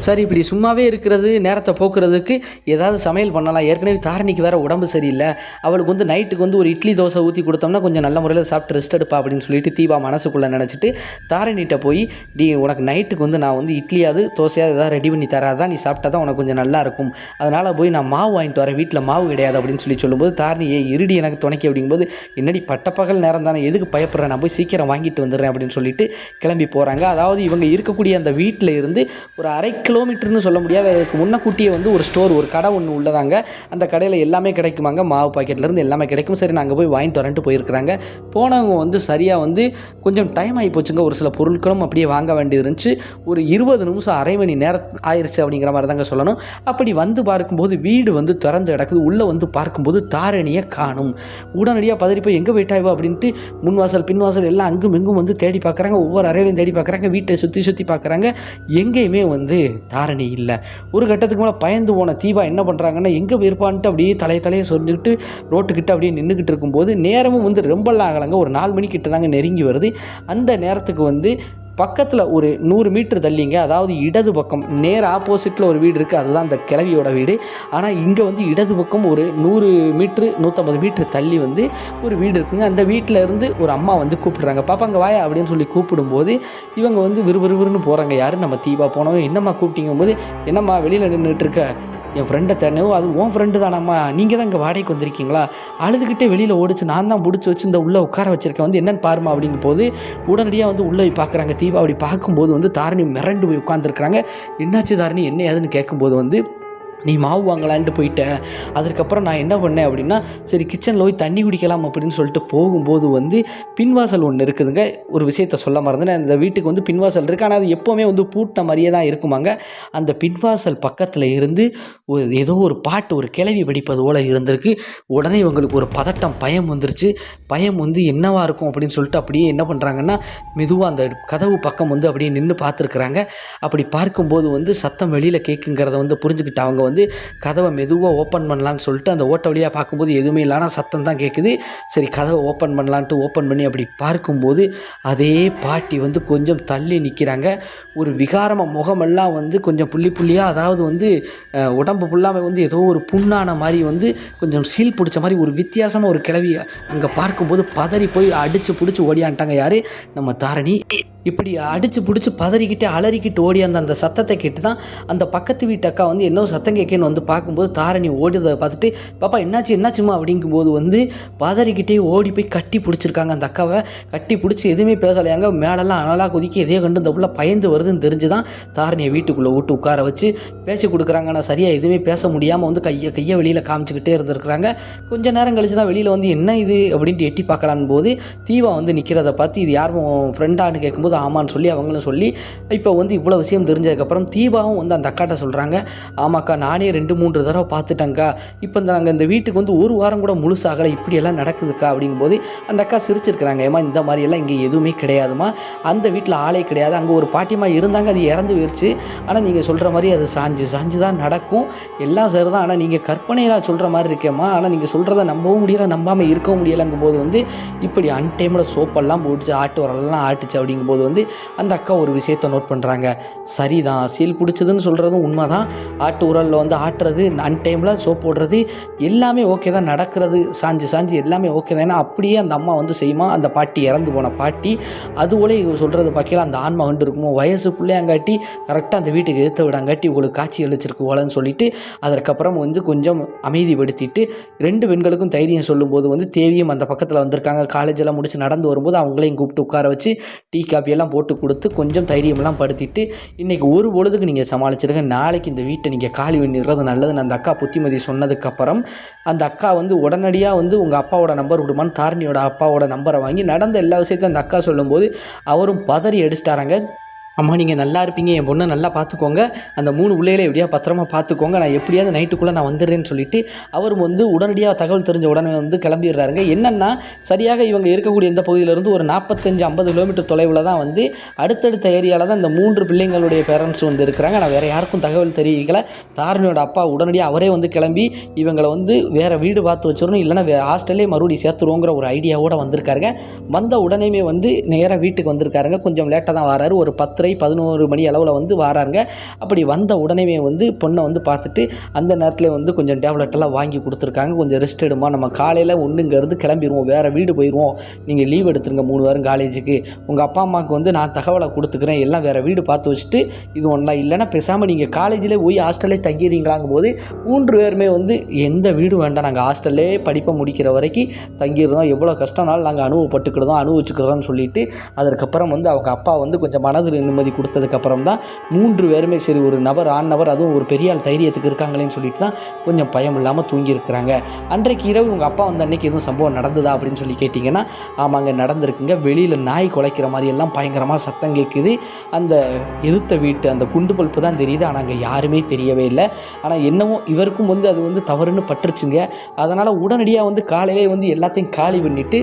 சரி இப்படி சும்மாவே இருக்கிறது நேரத்தை போக்குறதுக்கு ஏதாவது சமையல் பண்ணலாம். ஏற்கனவே தாரணிக்கு வேறு உடம்பு சரியில்லை. அவளுக்கு வந்து நைட்டுக்கு வந்து ஒரு இட்லி தோசை ஊற்றி கொடுத்தோம்னா கொஞ்சம் நல்ல முறையில் சாப்பிட்டு ரெஸ்ட் எடுப்பா அப்படின்னு சொல்லிட்டு தீபா மனசுக்குள்ளே நினச்சிட்டு தாரணிகிட்ட போய் டி உனக்கு நைட்டுக்கு வந்து நான் வந்து இட்லியாவது தோசையாவது ஏதாவது ரெடி பண்ணி தராதான் நீ சாப்பிட்டா தான் உனக்கு கொஞ்சம் நல்லாயிருக்கும் அதனால் போய் நான் மாவு வாங்கிட்டு வரேன். வீட்டில் மாவு கிடையாது அப்படின்னு சொல்லி சொல்லும்போது தாரணி ஏ இருடி எனக்கு துணைக்கி அப்படிங்கும்போது என்னடி பட்டப்பகல் நேரம் தானே. எதுக்கு பயப்படுறேன் நான் போய் சீக்கிரம் வாங்கிட்டு வந்துடுறேன் அப்படின்னு சொல்லிட்டு கிளம்பி போகிறாங்க அதாவது இவங்க இருக்கக்கூடிய அந்த வீட்டில் இருந்து ஒரு அரை கிலோமீட்டர்னு சொல்ல முடியாது. அதுக்கு முன்னக்கூட்டியே வந்து ஒரு ஸ்டோர் ஒரு கடை ஒன்று உள்ளதாங்க. அந்த கடையில் எல்லாமே கிடைக்குமாங்க. மாவு பாக்கெட்லேருந்து எல்லாமே கிடைக்கும். சரி நாங்கள் போய் வாங்கிட்டு வரேன்ட்டு போயிருக்கிறாங்க. போனவங்க வந்து சரியாக வந்து கொஞ்சம் டைம் ஆகி போச்சுங்க. ஒரு சில பொருட்களும் அப்படியே வாங்க வேண்டியது இருந்துச்சு. ஒரு இருபது நிமிஷம் அரை மணி நேரம் ஆயிடுச்சு அப்படிங்கிற மாதிரி தாங்க சொல்லணும். அப்படி வந்து பார்க்கும்போது வீடு வந்து திறந்து கிடக்குது. உள்ளே வந்து பார்க்கும்போது தாரணியை காணும். உடனடியாக பதறி போய் எங்கே போயிட்டாயோ அப்படின்ட்டு முன்வாசல் பின்வாசல் எல்லாம் அங்கும் இங்கும் வந்து தேடி பார்க்குறாங்க ஒவ்வொரு அறையிலையும் தேடி பார்க்குறாங்க வீட்டை சுற்றி சுற்றி பார்க்குறாங்க எங்கேயுமே வந்து தாரணி இல்லை. ஒரு கட்டத்துக்கு மேலே பயந்து போன தீபா என்ன பண்ணுறாங்கன்னா எங்கே போயிருப்பான்ட்டு அப்படியே தலையை தலையை சொரிஞ்சுக்கிட்டு ரோட்டுக்கிட்ட அப்படியே நின்றுக்கிட்டு இருக்கும்போது நேரமும் வந்து ரொம்பலாம் ஆகலைங்க. ஒரு நாலு மணிக்கிட்ட தாங்க நெருங்கி வருது. அந்த நேரத்துக்கு வந்து பக்கத்தில் ஒரு நூறு மீட்டர் தள்ளிங்க அதாவது இடது பக்கம் நேர் ஆப்போசிட்டில் ஒரு வீடு இருக்குது அதுதான் அந்த கிழவியோட வீடு. ஆனால் இங்கே வந்து இடது பக்கம் ஒரு நூறு மீட்ரு நூற்றம்பது மீட்ரு தள்ளி வந்து ஒரு வீடு இருக்குங்க. அந்த வீட்டில் இருந்து ஒரு அம்மா வந்து கூப்பிடுறாங்க. பாப்பா அங்கே வாயா? அப்படின்னு சொல்லி கூப்பிடும்போது இவங்க வந்து விறுவிறுவிறுன்னு போகிறாங்க யார்? நம்ம தீபா போனவங்க என்னம்மா கூப்பிட்டிங்கும் போது என்னம்மா வெளியில் நின்றுட்டு இருக்க? என் ஃப்ரெண்டை தேனோ அது உன் ஃப்ரெண்டு தானம்மா. நீங்கள் தான் இங்கே வாடகைக்கு வந்திருக்கீங்களா? அழுதுகிட்டே வெளியில் ஓடிச்சு. நான் தான் பிடிச்சி வச்சு இந்த உள்ளே உட்கார வச்சிருக்கேன். வந்து என்னென்னு பாருமா அப்படிங்கும்போது உடனடியாக வந்து உள்ளே போய் பார்க்குறாங்க. தீபா அப்படி பார்க்கும்போது வந்து தாரணி மிரண்டு போய் உட்காந்துருக்குறாங்க என்னாச்சு தாரணி? என்ன ஏதுன்னு கேட்கும்போது வந்து நீ மாவு வாங்கலான்ட்டு போயிட்ட. அதுக்கப்புறம் நான் என்ன பண்ணேன் அப்படின்னா சரி கிச்சனில் போய் தண்ணி குடிக்கலாம் அப்படின்னு சொல்லிட்டு போகும்போது வந்து பின்வாசல் ஒன்று இருக்குதுங்க. ஒரு விஷயத்த சொல்ல மறந்துனேன் அந்த வீட்டுக்கு வந்து பின்வாசல் இருக்குது ஆனால் அது எப்போவுமே வந்து பூட்டின மாதிரியே தான் இருக்குமாங்க. அந்த பின்வாசல் பக்கத்தில் இருந்து ஒரு ஏதோ ஒரு பாட்டு ஒரு கிளவி படிப்பது போல் இருந்திருக்கு. உடனே இவங்களுக்கு ஒரு பதட்டம் பயம் வந்துருச்சு. பயம் வந்து என்னவாக இருக்கும் அப்படின்னு சொல்லிட்டு அப்படியே என்ன பண்ணுறாங்கன்னா மெதுவாக அந்த கதவு பக்கம் வந்து அப்படியே நின்று பார்த்துருக்குறாங்க. அப்படி பார்க்கும்போது வந்து சத்தம் வெளியில் கேட்குங்கிறத வந்து புரிஞ்சுக்கிட்டு அவங்க வந்து வந்து கதவை மெதுவாக ஓப்பன் பண்ணலான்னு சொல்லிட்டு அந்த ஓட்ட வழியாக பார்க்கும்போது எதுவுமே இல்லைனா சத்தம் தான் கேட்குது சரி கதவை ஓப்பன் பண்ணலான்ட்டு ஓப்பன் பண்ணி அப்படி பார்க்கும்போது அதே பாட்டி வந்து கொஞ்சம் தள்ளி நிற்கிறாங்க ஒரு விகாரமாக முகமெல்லாம் வந்து கொஞ்சம் புள்ளி புள்ளியாக அதாவது வந்து உடம்பு ஃபுல்லாமே வந்து ஏதோ ஒரு புண்ணான மாதிரி வந்து கொஞ்சம் சீல் பிடிச்ச மாதிரி ஒரு வித்தியாசமாக ஒரு கிளவி அங்கே பார்க்கும்போது பதறி போய் அடித்து பிடிச்சி ஓடியான்ட்டாங்க யார்? நம்ம தாரணி. இப்படி அடித்து பிடிச்சி பதறிக்கிட்டு அலறிக்கிட்டு ஓடி அந்த அந்த சத்தத்தை கேட்டு தான் அந்த பக்கத்து வீட்டு அக்கா வந்து என்ன சத்தம் கேட்கன்னு வந்து பார்க்கும்போது தாரணி ஓடிதை பார்த்துட்டு பாப்பா என்னாச்சு என்னாச்சுமா அப்படிங்கும்போது வந்து பதறிக்கிட்டே ஓடி போய் கட்டி பிடிச்சிருக்காங்க அந்த அக்காவை. கட்டி பிடிச்சி எதுவுமே பேசலையாங்க மேலெல்லாம் அனலாக கொதிக்க எதையோ கண்டு இந்த புள்ள பயந்து வருதுன்னு தெரிஞ்சு தான் தாரணியை வீட்டுக்குள்ளே விட்டு உட்கார வச்சு பேசி கொடுக்குறாங்க. ஆனால் சரியாக எதுவுமே பேச முடியாமல் வந்து கையை கையை வெளியில் காமிச்சிக்கிட்டே இருந்திருக்கிறாங்க. கொஞ்ச நேரம் கழிச்சு தான் வெளியில் வந்து என்ன இது? அப்படின்ட்டு எட்டி பார்க்கலான் போது தீவா வந்து நிற்கிறத பார்த்து இது யாரும் ஃப்ரெண்டான்னு கேட்கும்போது ஆமான்னு சொல்லி அவங்களும் சொல்லி இப்போ வந்து இவ்வளோ விஷயம் தெரிஞ்சதுக்கப்புறம் தீபாவும் வந்து அந்த அக்காட்ட சொல்கிறாங்க ஆமாக்கா நான் நானே ரெண்டு மூன்று தடவை பார்த்துட்டேங்க்கா இப்போ இந்த நாங்கள் இந்த வீட்டுக்கு வந்து ஒரு வாரம் கூட முழுசாகலை இப்படியெல்லாம் நடக்குதுக்கா அப்படிங்கும்போது அந்த அக்கா சிரிச்சிருக்கிறாங்க. ஏமா இந்த மாதிரியெல்லாம் இங்கே எதுவுமே கிடையாதுமா அந்த வீட்டில் ஆளே கிடையாது. அங்கே ஒரு பாட்டிமா இருந்தாங்க. அது இறந்து போயிடுச்சு ஆனால் நீங்கள் சொல்கிற மாதிரி அது சாஞ்சு சாஞ்சு தான் நடக்கும். எல்லாம் சரி தான் ஆனால் நீங்கள் கற்பனையில் சொல்கிற மாதிரி இருக்கேம்மா. ஆனால் நீங்கள் சொல்கிறத நம்பவும் முடியலை. நம்பாமல் இருக்கவும் முடியலைங்கும் போது வந்து இப்படி அன்டைமில் சோப்பெல்லாம் போட்டுச்சு ஆட்டு வரலாம் ஆட்டுச்சு அப்படிங்கும்போது வந்து அந்த அக்கா ஒரு விஷயத்தை நோட் பண்ணுறாங்க சரிதான். சீல் பிடிச்சதுன்னு சொல்கிறதும் உண்மை தான் ஆட்டு உரலில் வந்து ஆட்டுறது அன்டைமில் சோப் போடுறது எல்லாமே ஓகே தான் நடக்கிறது சாஞ்சு சாஞ்சு எல்லாமே ஓகே தான். ஏன்னா அப்படியே அந்த அம்மா வந்து செய்யுமா? அந்த பாட்டி இறந்து போன பாட்டி. அது போல இவங்க சொல்கிறது பார்க்கல அந்த ஆன்மா வந்து இருக்குமோ? வயசு பிள்ளையாங்காட்டி கரெக்டாக அந்த வீட்டுக்கு எடுத்து விடாங்காட்டி உங்களுக்கு காட்சி அளிச்சிருக்கு போலன்னு சொல்லிட்டு அதற்கப்புறம் வந்து கொஞ்சம் அமைதிப்படுத்திட்டு ரெண்டு பெண்களுக்கும் தைரியம் சொல்லும்போது வந்து தேவியும் அந்த பக்கத்தில் வந்திருக்காங்க. காலேஜ் எல்லாம் முடிச்சு நடந்து வரும்போது அவங்களையும் கூப்பிட்டு உட்கார வச்சு டீ காப்பியெல்லாம் போட்டு கொடுத்து கொஞ்சம் தைரியமெல்லாம் படுத்திட்டு இன்றைக்கி ஒரு பொழுதுக்கு நீங்கள் சமாளிச்சிருங்க. நாளைக்கு இந்த வீட்டை நீங்கள் காலி பண்ணிடுறது நல்லதுன்னு அந்த அக்கா புத்திமதி சொன்னதுக்கப்புறம் அந்த அக்கா வந்து உடனடியாக வந்து உங்கள் அப்பாவோட நம்பர் விடுமான்னு தாரணியோட அப்பாவோட நம்பரை வாங்கி நடந்த எல்லா விஷயத்தையும் அந்த அக்கா சொல்லும்போது அவரும் பதறி அடிச்சிட்டாராங்க. அம்மா நீங்கள் நல்லா இருப்பீங்க என் பொண்ணை நல்லா பார்த்துக்கோங்க. அந்த மூணு உள்ளையில எப்படியா பத்திரமா பார்த்துக்கோங்க. நான் எப்படியாவது நைட்டுக்குள்ளே நான் வந்துடுறேன்னு சொல்லிட்டு அவரும் வந்து உடனடியாக தகவல் தெரிஞ்ச உடனே வந்து கிளம்பிடுறாருங்க. என்னென்னா சரியாக இவங்க இருக்கக்கூடிய இந்த பகுதியிலேருந்து ஒரு நாற்பத்தஞ்சு ஐம்பது கிலோமீட்டர் தொலைவில் தான் வந்து அடுத்தடுத்த ஏரியாவில் தான் இந்த மூன்று பிள்ளைங்களுடைய பேரண்ட்ஸ் வந்து இருக்கிறாங்க. நான் வேறு யாருக்கும் தகவல் தெரிவிக்கல தாரணியோட அப்பா உடனடியாக அவரே வந்து கிளம்பி இவங்களை வந்து வேறு வீடு பார்த்து வச்சிடணும். இல்லைன்னா ஹாஸ்டல்லே மறுபடியும் சேர்த்துருவோங்கிற ஒரு ஐடியாவோட வந்திருக்காருங்க. வந்த உடனேமே வந்து நேராக வீட்டுக்கு வந்திருக்காருங்க. கொஞ்சம் லேட்டாக தான் வராரு. ஒரு பத்து பத்தரை பதினோரு மணி அளவில் வந்து வராங்க அப்படி வந்த உடனே வந்து பொண்ணை வந்து பார்த்துட்டு அந்த நேரத்தில் வந்து கொஞ்சம் டேப்லெட்டெல்லாம் வாங்கி கொடுத்துருக்காங்க. கொஞ்சம் ரெஸ்ட் எடுமா நம்ம காலையில் ஒன்று இங்கேருந்து கிளம்பிடுவோம் வேறு வீடு போயிடுவோம் நீங்கள் லீவ் எடுத்துருங்க மூணு வாரம் காலேஜுக்கு. உங்கள் அப்பா அம்மாவுக்கு வந்து நான் தகவலை கொடுத்துக்கிறேன். எல்லாம் வேறு வீடு பார்த்து வச்சுட்டு இது ஒன்றா இல்லைன்னா பேசாமல் நீங்கள் காலேஜில் போய் ஹாஸ்டல்லே தங்கிடுறீங்களாங்கும் போது மூன்று பேருமே வந்து எந்த வீடு வேண்டாம். நாங்கள் ஹாஸ்டல்லே படிப்பை முடிக்கிற வரைக்கும் தங்கியிருந்தோம். எவ்வளோ கஷ்டம்னாலும் நாங்கள் அனுபவப்பட்டுக்கிறதோ அனுபவிச்சுக்கிறதோன்னு சொல்லிட்டு அதற்கப்புறம் வந்து அவங்க அப்பா வந்து கொஞ்சம் மனது நிம்மதி கொடுத்ததுக்கப்புறம் தான் மூன்று பேருமே சரி ஒரு நபர் ஆண் நபர் அதுவும் ஒரு பெரிய ஆள் தைரியத்துக்கு இருக்காங்களேன்னு சொல்லிட்டு தான் கொஞ்சம் பயம் இல்லாமல் தூங்கியிருக்கிறாங்க. அன்றைக்கு இரவு உங்கள் அப்பா வந்து அன்றைக்கி எதுவும் சம்பவம் நடந்ததா அப்படின்னு சொல்லி கேட்டிங்கன்னா ஆமாங்க நடந்திருக்குங்க. வெளியில் நாய் குலைக்கிற மாதிரி எல்லாம் பயங்கரமாக சத்தம் கேட்குது. அந்த எதிர்த்த வீட்டு அந்த குண்டு பல்ப்பு தான் தெரியுது. ஆனால் அங்கே யாருமே தெரியவே இல்லை. ஆனால் என்னவோ இவருக்கும் வந்து அது வந்து தவறுன்னு பட்டுருச்சுங்க. அதனால் உடனடியாக வந்து காலையிலே வந்து எல்லாத்தையும் காலி பண்ணிவிட்டு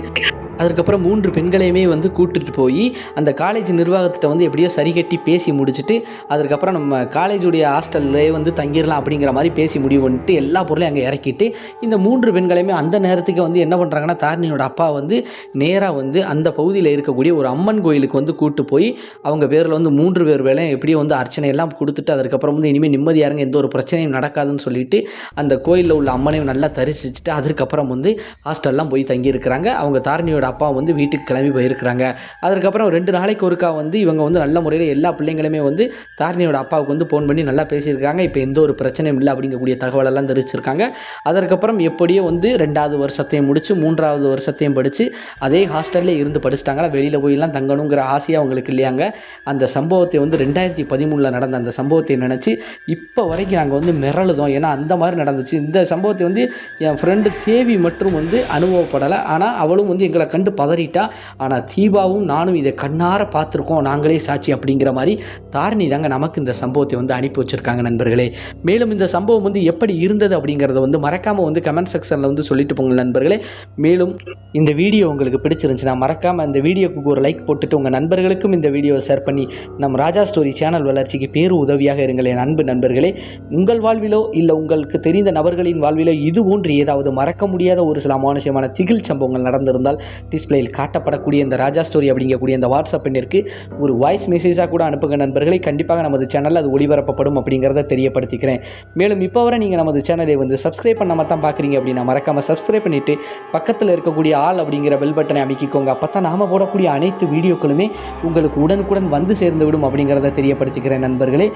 அதுக்கப்புறம் மூன்று பெண்களையுமே வந்து கூட்டிட்டு போய் அந்த காலேஜ் நிர்வாகத்திட்ட வந்து எப்படியோ சரி கட்டி பேசி முடிச்சுட்டு அதுக்கப்புறம் நம்ம காலேஜுடைய ஹாஸ்டல்லே வந்து தங்கிடலாம் அப்படிங்கிற மாதிரி பேசி முடிவு பண்ணிட்டு எல்லா பொருளையும் அங்கே இறக்கிட்டு இந்த மூன்று பெண்களையுமே அந்த நேரத்துக்கு வந்து என்ன பண்ணுறாங்கன்னா தாரணியோட அப்பா வந்து நேராக வந்து அந்த பகுதியில் இருக்கக்கூடிய ஒரு அம்மன் கோயிலுக்கு வந்து கூட்டு போய் அவங்க பேரில் வந்து மூன்று பேர் வேலையும் எப்படியோ வந்து அர்ச்சனை எல்லாம் கொடுத்துட்டு அதுக்கப்புறம் வந்து இனிமேல் நிம்மதியாருங்க எந்த ஒரு பிரச்சனையும் நடக்காதுன்னு சொல்லிட்டு அந்த கோயிலில் உள்ள அம்மனையும் நல்லா தரிசிச்சுட்டு அதுக்கப்புறம் வந்து ஹாஸ்டல்லாம் போய் தங்கியிருக்கிறாங்க. அவங்க தாரணியோட அப்பா வந்து வீட்டுக்கு கிளம்பி போயிருக்கிறாங்க. அதுக்கப்புறம் ரெண்டு நாளைக்கு ஒருக்கா வந்து இவங்க வந்து நல்ல முறையில் எல்லா பிள்ளைங்களுமே வந்து தாரணியோட அப்பாவுக்கு வந்து ஃபோன் பண்ணி நல்லா பேசியிருக்காங்க. இப்போ எந்த ஒரு பிரச்சனையும் இல்லை அப்படிங்கக்கூடிய தகவலெல்லாம் தெரிவிச்சிருக்காங்க. அதற்கப்புறம் எப்படியோ வந்து ரெண்டாவது வருஷத்தையும் முடித்து மூன்றாவது வருஷத்தையும் படித்து அதே ஹாஸ்டல்லே இருந்து படிச்சிட்டாங்களா வெளியில் போயெல்லாம் தங்கணுங்கிற ஆசையாக அவங்களுக்கு இல்லையாங்க. அந்த சம்பவத்தை வந்து ரெண்டாயிரத்தி பதிமூணில் நடந்த அந்த சம்பவத்தை நினச்சி இப்போ வரைக்கும் நாங்கள் வந்து மிரளுதோம். ஏன்னா அந்த மாதிரி நடந்துச்சு. இந்த சம்பவத்தை வந்து என் ஃப்ரெண்டு தேவி மற்றும் வந்து அனுபவப்படலை. ஆனால் அவளும் வந்து எங்களை கண்டு பதறிட்டா ஆனால் தீபாவும் நானும் இதை கண்ணார பார்த்துருக்கோம் நாங்களே சாட்சி அப்படிங்கிற மாதிரி தாரணி தாங்க நமக்கு இந்த சம்பவத்தை வந்து அனுப்பி வச்சுருக்காங்க நண்பர்களே. மேலும் இந்த சம்பவம் வந்து எப்படி இருந்தது அப்படிங்கிறத வந்து மறக்காமல் வந்து கமெண்ட் செக்ஷனில் வந்து சொல்லிட்டு போங்க நண்பர்களே. மேலும் இந்த வீடியோ உங்களுக்கு பிடிச்சிருந்துச்சுன்னா மறக்காமல் இந்த வீடியோக்கு ஒரு லைக் போட்டுட்டு உங்கள் நண்பர்களுக்கும் இந்த வீடியோவை ஷேர் பண்ணி நம் ராஜா ஸ்டோரி சேனல் வளர்ச்சிக்கு பேரு உதவியாக இருங்கள் என் அன்பு நண்பர்களே. உங்கள் வாழ்விலோ இல்லை உங்களுக்கு தெரிந்த நபர்களின் வாழ்விலோ இது போன்று ஏதாவது மறக்க முடியாத ஒரு சில அமானுஷ்யமான திகில் சம்பவங்கள் நடந்திருந்தால் டிஸ்பிளேயில் காட்டப்படக்கூடிய இந்த ராஜா ஸ்டோரி அப்படிங்கக்கூடிய இந்த வாட்ஸ்அப் எண்ணிற்கு ஒரு வாய்ஸ் மெசேஜாக கூட அனுப்புங்க நண்பர்களை. கண்டிப்பாக நமது சேனலில் அது ஒளிபரப்பப்படும் அப்படிங்கிறத தெரியப்படுத்திக்கிறேன். மேலும் இப்போ வரை நீங்கள் நமது சேனலை வந்து சப்ஸ்கிரைப் பண்ணாமல் தான் பார்க்குறீங்க அப்படின்னா மறக்காமல் சப்ஸ்கிரைப் பண்ணிவிட்டு பக்கத்தில் இருக்கக்கூடிய ஆள் அப்படிங்கிற பெல் பட்டனை அமைக்கிக்கோங்க. அப்போ தான் நாம் போடக்கூடிய அனைத்து வீடியோக்களுமே உங்களுக்கு உடனுக்குடன் வந்து சேர்ந்து விடும் அப்படிங்கிறத தெரியப்படுத்திக்கிறேன் நண்பர்களே.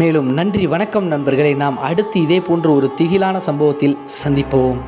மேலும் நன்றி வணக்கம் நண்பர்களை. நாம் அடுத்து இதே போன்ற ஒரு திகிலான சம்பவத்தில் சந்திப்போம்.